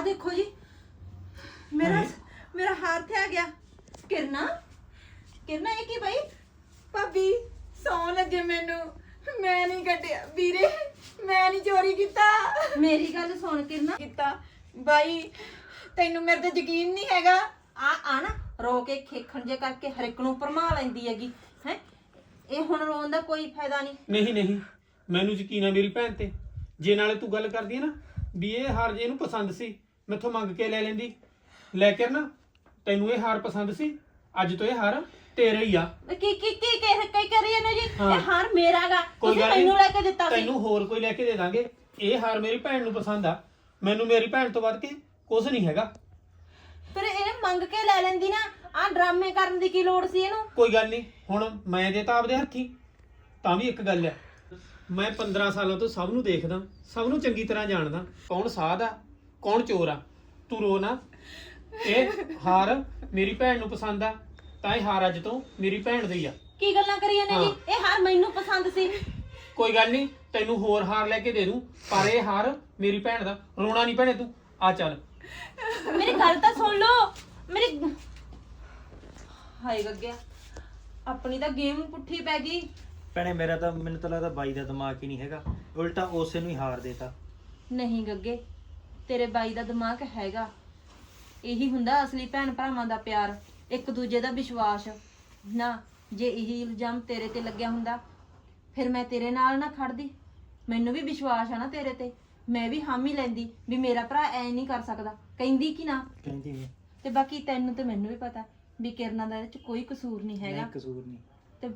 ਦੇਖੋ ਜੀ। ਮੇਰਾ ਮੇਰਾ ਹਾਰ ਤੇ ਆ ਗਿਆ। ਕਿਰਨਾ? ਕਿਰਨਾ ਇਹ ਕੀ ਬਈ? ਭਾਬੀ ਸੌ ਲੱਗੇ ਮੈਨੂੰ। ਮੈਂ ਨਹੀਂ ਕੱਢਿਆ। ਵੀਰੇ ਮੈਂ ਨਹੀਂ ਚੋਰੀ ਕੀਤਾ। ਮੇਰੀ ਗੱਲ ਸੁਣ ਕਿਰਨਾ। ਕੀਤਾ। ਬਾਈ ਤੈਨੂੰ ਮੇਰੇ ਤੇ ਯਕੀਨ ਨਹੀਂ ਹੈਗਾ। ਆ ਆ ਨਾ ਰੋ ਕੇ ਖੇਖਣ ਜੇ ਕਰਕੇ ਹਰ ਇੱਕ ਨੂੰ ਭਰਮਾ ਲੈਂਦੀ ਹੈਗੀ ਹੈ? ਇਹ ਹੁਣ ਰੋਣ ਦਾ ਕੋਈ ਫਾਇਦਾ ਨਹੀਂ। ਨਹੀਂ ਨਹੀਂ। ਮੈਨੂੰ ਯਕੀਨ ਆ ਮੇਰੀ ਭੈਣ ਤੇ। ਜੇ ਨਾਲੇ ਤੂੰ ਗੱਲ ਕਰਦੀ ਹੈ ਨਾ ਵੀ ਇਹ ਹਾਰ ਜੇ ਇਹਨੂੰ ਪਸੰਦ ਸੀ ਮੈਥੋਂ ਮੰਗ ਕੇ ਲੈ ਲੈਂਦੀ। ਲੈ ਕੇ ਨਾ ਤੈਨੂੰ ਇਹ ਹਾਰ ਪਸੰਦ ਸੀ? ਅੱਜ ਤੋਂ ਇਹ ਹਾਰ ਤੇਰਾ ਹੀ ਆ। ਕੀ ਕੀ ਕੀ ਕਹਿ ਕਈ ਕਰੀ ਇਹਨੇ ਜੀ? ਹਾਂ। ਇਹ ਹਾਰ ਮੇਰਾਗਾ ਕੋਈ ਤੁਸੀਂ ਗੱਲ। ਮੈਨੂੰ ਲੈ ਕੇ ਦਿੱਤਾ ਸੀ। ਤੈਨੂੰ ਹੋਰ ਕੋਈ ਲੈ ਕੇ ਦੇ ਦਾਂਗੇ। ਇਹ ਹਾਰ ਮੇਰੀ ਭੈਣ ਨੂੰ ਪਸੰਦ ਆ। ਮੈਨੂੰ ਮੇਰੀ ਭੈਣ ਤੋਂ ਵੱਧ ਕੇ ਕੁਝ ਨਹੀਂ ਹੈਗਾ। ਫਿਰ ਇਹ ਮੰਗ ਕੇ ਲੈ ਲੈਂਦੀ ਨਾ। ਆ ਡਰਾਮੇ ਕਰਨ ਦੀ ਕੀ ਲੋੜ ਸੀ ਇਹਨੂੰ? ਕੋਈ ਗੱਲ ਨਹੀਂ। ਹੁਣ ਮੈਂ ਦੇਤਾ ਆਪਦੇ ਹੱਥੀ। ਤਾਂ ਵੀ ਇੱਕ ਗੱਲ ਹੈ ਮੈਂ 15 ਸਾਲਾਂ ਤੋਂ ਸਭ ਨੂੰ ਦੇਖਦਾ। ਸਭ ਨੂੰ ਚੰਗੀ ਤਰ੍ਹਾਂ ਜਾਣਦਾ। ਕੌਣ ਸਾਧ ਆ? ਕੌਣ ਚੋਰ ਆ? ਤੂੰ ਰੋ ਨਾ। ਇਹ ਹਾਰ ਮੇਰੀ ਭੈਣ ਨੂੰ ਪਸੰਦ ਆ। ਤਾਂ ਇਹ ਹਾਰ ਅੱਜ ਤੋਂ ਮੇਰੀ ਭੈਣ ਦਾ ਆ। ਕੀ ਗੱਲਾਂ ਕਰੀ ਇਹਨੇ ਜੀ। ਇਹ ਹਾਰ ਮੈਨੂੰ ਪਸੰਦ ਸੀ। ਕੋਈ ਗੱਲ ਨਹੀਂ ਤੈਨੂੰ ਹੋਰ ਹਾਰ ਲੈ ਕੇ ਦੇ ਦੂੰ ਪਰ ਇਹ ਹਾਰ ਮੇਰੀ ਭੈਣ ਦਾ। ਰੋਣਾ ਨਹੀਂ ਭੈਣੇ ਤੂੰ। ਆ ਚੱਲ। ਮੇਰੀ ਗੱਲ ਤਾਂ ਸੁਣ ਲਓ। ਮੇਰੀ ਹਾਏ ਗੱਗਿਆ ਆਪਣੀ ਤਾਂ ਗੇਮ ਪੁੱਠੀ ਪੈ ਗਈ। ਭੈਣੇ ਮੇਰਾ ਤਾਂ ਮੈਨੂੰ ਤਾਂ ਲੱਗਦਾ ਬਾਈ ਦਾ ਦਿਮਾਗ ਹੀ ਨਹੀਂ ਹੈਗਾ। ਉਲਟਾ ਉਸੇ ਨੂੰ ਹੀ ਹਾਰ ਦੇਤਾ। ਨਹੀਂ ਗੱਗੇ ਤੇਰੇ ਬਾਈ ਦਾ ਦਿਮਾਗ ਹੈਗਾ। ਇਹੀ ਹੁੰਦਾ ਅਸਲੀ ਭੈਣ ਭਰਾਵਾਂ ਦਾ ਪਿਆਰ। ਇੱਕ ਦੂਜੇ ਦਾ ਵਿਸ਼ਵਾਸ ਨਾ ਜੇ ਇਹੀ ਇਲਜ਼ਾਮ ਤੇਰੇ ਤੇ ਲੱਗਿਆ ਹੁੰਦਾ ਫਿਰ ਮੈਂ ਤੇਰੇ ਨਾਲ ਨਾ ਖੜਦੀ ਮੈਨੂੰ ਵੀ ਵਿਸ਼ਵਾਸ ਆ ਨਾ ਤੇਰੇ ਤੇ। ਮੈਂ ਵੀ ਹਾਮੀ ਲੈਂਦੀ ਵੀ ਮੇਰਾ ਭਰਾ ਐ ਨਹੀਂ ਕਰ ਸਕਦਾ। ਕਹਿੰਦੀ ਕਿ ਨਾ? ਕਹਿੰਦੀ ਨਹੀਂ। ਤੇ ਬਾਕੀ ਤੈਨੂੰ ਤੇ ਮੈਨੂੰ ਵੀ ਪਤਾ ਵੀ ਕਿਰਨਾਂ ਦਾ ਇਹਦੇ ਚ ਕੋਈ ਕਸੂਰ ਨਹੀਂ ਹੈਗਾ। ਨਹੀਂ ਕਸੂਰ ਨਹੀਂ। ਤੇ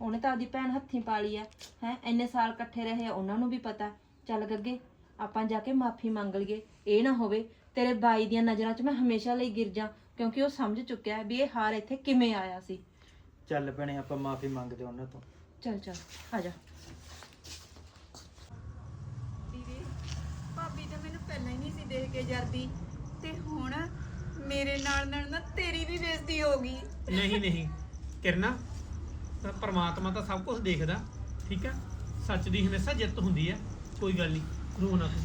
ਉਹਨੇ ਤਾਂ ਆਪਦੀ ਭੈਣ ਹੱਥੀਂ ਪਾਲੀ ਆ ਹੈ? ਇੰਨੇ ਸਾਲ ਇਕੱਠੇ ਰਹੇ ਉਹਨਾਂ ਨੂੰ ਵੀ ਪਤਾ। ਚੱਲ ਗੱਗੇ ਆਪਾਂ ਜਾ ਕੇ ਮਾਫੀ ਮੰਗ ਲਈਏ। ਇਹ ਨਾ ਹੋਵੇ ਤੇਰੇ ਬਾਈ ਦੀਆਂ ਨਜ਼ਰਾਂ 'ਚ ਮੈਂ ਹਮੇਸ਼ਾ ਲਈ ਗਿਰ ਜਾ। ਕਿਉਂਕਿ ਉਹ ਸਮਝ ਚੁੱਕਿਆ ਹੈ ਵੀ ਇਹ ਹਾਰ ਇੱਥੇ ਕਿਵੇਂ ਆਇਆ ਸੀ। ਚੱਲ ਭੈਣੇ ਆਪਾਂ ਮਾਫੀ ਮੰਗਦੇ ਉਹਨਾਂ ਤੋਂ। ਚੱਲ ਚੱਲ ਆ ਜਾ। ਵੀਰੇ ਭਾਬੀ ਤਾਂ ਮੈਨੂੰ ਪਹਿਲਾਂ ਹੀ ਨਹੀਂ ਸੀ ਦੇਖ ਕੇ ਜਰਦੀ। ਤੇ ਹੁਣ ਮੇਰੇ ਨਾਲ ਨਾਲ ਨਾ ਤੇਰੀ ਵੀ ਬੇਇੱਜ਼ਤੀ ਹੋ ਗਈ। ਨਹੀਂ ਨਹੀਂ। ਕਿਰਨਾ ਤਾਂ ਪ੍ਰਮਾਤਮਾ ਤਾਂ ਸਭ ਕੁਝ ਦੇਖਦਾ। ਠੀਕ ਹੈ ਸੱਚ ਦੀ ਹਮੇਸ਼ਾ ਜਿੱਤ ਹੁੰਦੀ ਹੈ ਕੋਈ ਗੱਲ ਨਹੀਂ। ਰੋ ਨਾ ਤੂੰ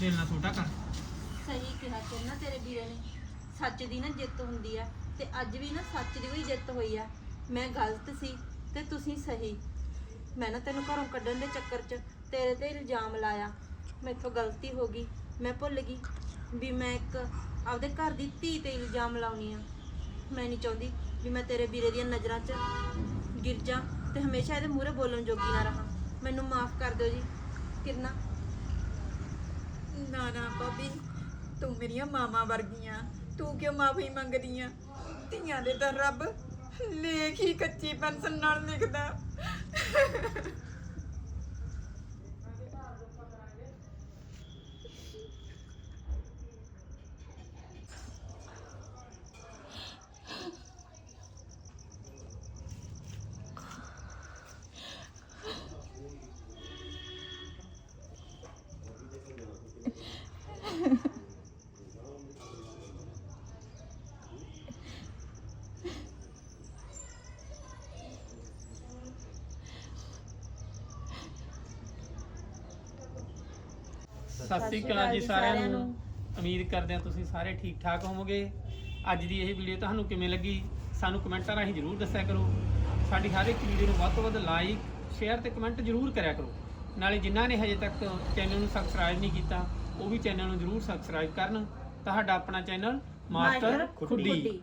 ਦਿਲ ਨਾ ਛੋਟਾ ਕਰ। ਸਹੀ ਕਿਹਾ ਕਿਰਨਾ ਤੇਰੇ ਵੀਰੇ ਨੇ। ਸੱਚ ਦੀ ਨਾ ਜਿੱਤ ਹੁੰਦੀ ਆ ਤੇ ਅੱਜ ਵੀ ਨਾ ਸੱਚ ਦੀ ਵੀ ਜਿੱਤ ਹੋਈ ਆ। ਮੈਂ ਗਲਤ ਸੀ ਤੇ ਤੁਸੀਂ ਸਹੀ। ਮੈਂ ਨਾ ਤੈਨੂੰ ਘਰੋਂ ਕੱਢਣ ਦੇ ਚੱਕਰ 'ਚ ਤੇਰੇ ਤੇ ਇਲਜ਼ਾਮ ਲਾਇਆ। ਮੈਥੋਂ ਗਲਤੀ ਹੋ ਗਈ। ਮੈਂ ਭੁੱਲ ਗਈ ਵੀ ਮੈਂ ਇੱਕ ਆਪਦੇ ਘਰ ਦੀ ਧੀ ਤੇ ਇਲਜ਼ਾਮ ਲਾਉਣੀ ਆ। ਮੈਂ ਨਹੀਂ ਚਾਹੁੰਦੀ ਵੀ ਮੈਂ ਤੇਰੇ ਵੀਰੇ ਦੀਆਂ ਨਜ਼ਰਾਂ 'ਚ ਗਿਰ ਜਾ ਤੇ ਹਮੇਸ਼ਾ ਇਹਦੇ ਮੂਹਰੇ ਬੋਲਣ ਜੋਗੀ ਨਾ ਰਹਾ। ਮੈਨੂੰ ਮਾਫ ਕਰ ਦਿਓ ਜੀ। ਕਿਰਨਾ। ਨਾ ਨਾ ਭਾਬੀ, ਤੂੰ ਮੇਰੀਆਂ ਮਾਮਾ ਵਰਗੀਆਂ। ਤੂੰ ਕਿਉਂ ਮਾਫੀ ਮੰਗਦੀ ਆ? ਧੀਆਂ ਦੇ ਤਾਂ ਰੱਬ ਲੇਖ ਹੀ ਕੱਚੀ ਪੈਨਸਲ ਨਾਲ ਲਿਖਦਾ। ਸਤਿ ਸ੍ਰੀ ਅਕਾਲ ਜੀ ਸਾਰਿਆਂ ਨੂੰ। ਉਮੀਦ ਕਰਦੇ ਹਾਂ ਤੁਸੀਂ ਸਾਰੇ ਠੀਕ ਠਾਕ ਹੋਵੋਗੇ। ਅੱਜ ਦੀ ਇਹ ਵੀਡੀਓ ਤੁਹਾਨੂੰ ਕਿਵੇਂ ਲੱਗੀ ਸਾਨੂੰ ਕਮੈਂਟਾਂ ਰਾਹੀਂ ਜਰੂਰ ਦੱਸਿਆ ਕਰੋ। ਸਾਡੀ ਹਰ ਇੱਕ ਵੀਡੀਓ ਨੂੰ ਵੱਧ ਤੋਂ ਵੱਧ ਲਾਈਕ ਸ਼ੇਅਰ ਤੇ ਕਮੈਂਟ ਜਰੂਰ ਕਰਿਆ ਕਰੋ। ਨਾਲੇ ਜਿਨ੍ਹਾਂ ਨੇ ਹਜੇ ਤੱਕ ਚੈਨਲ ਨੂੰ ਸਬਸਕ੍ਰਾਈਬ ਨਹੀਂ ਕੀਤਾ ਉਹ ਵੀ ਚੈਨਲ ਨੂੰ ਜਰੂਰ ਸਬਸਕ੍ਰਾਈਬ ਕਰਨ। ਤੁਹਾਡਾ ਆਪਣਾ ਚੈਨਲ ਮਾਸਟਰ ਖੁੱਡੀ।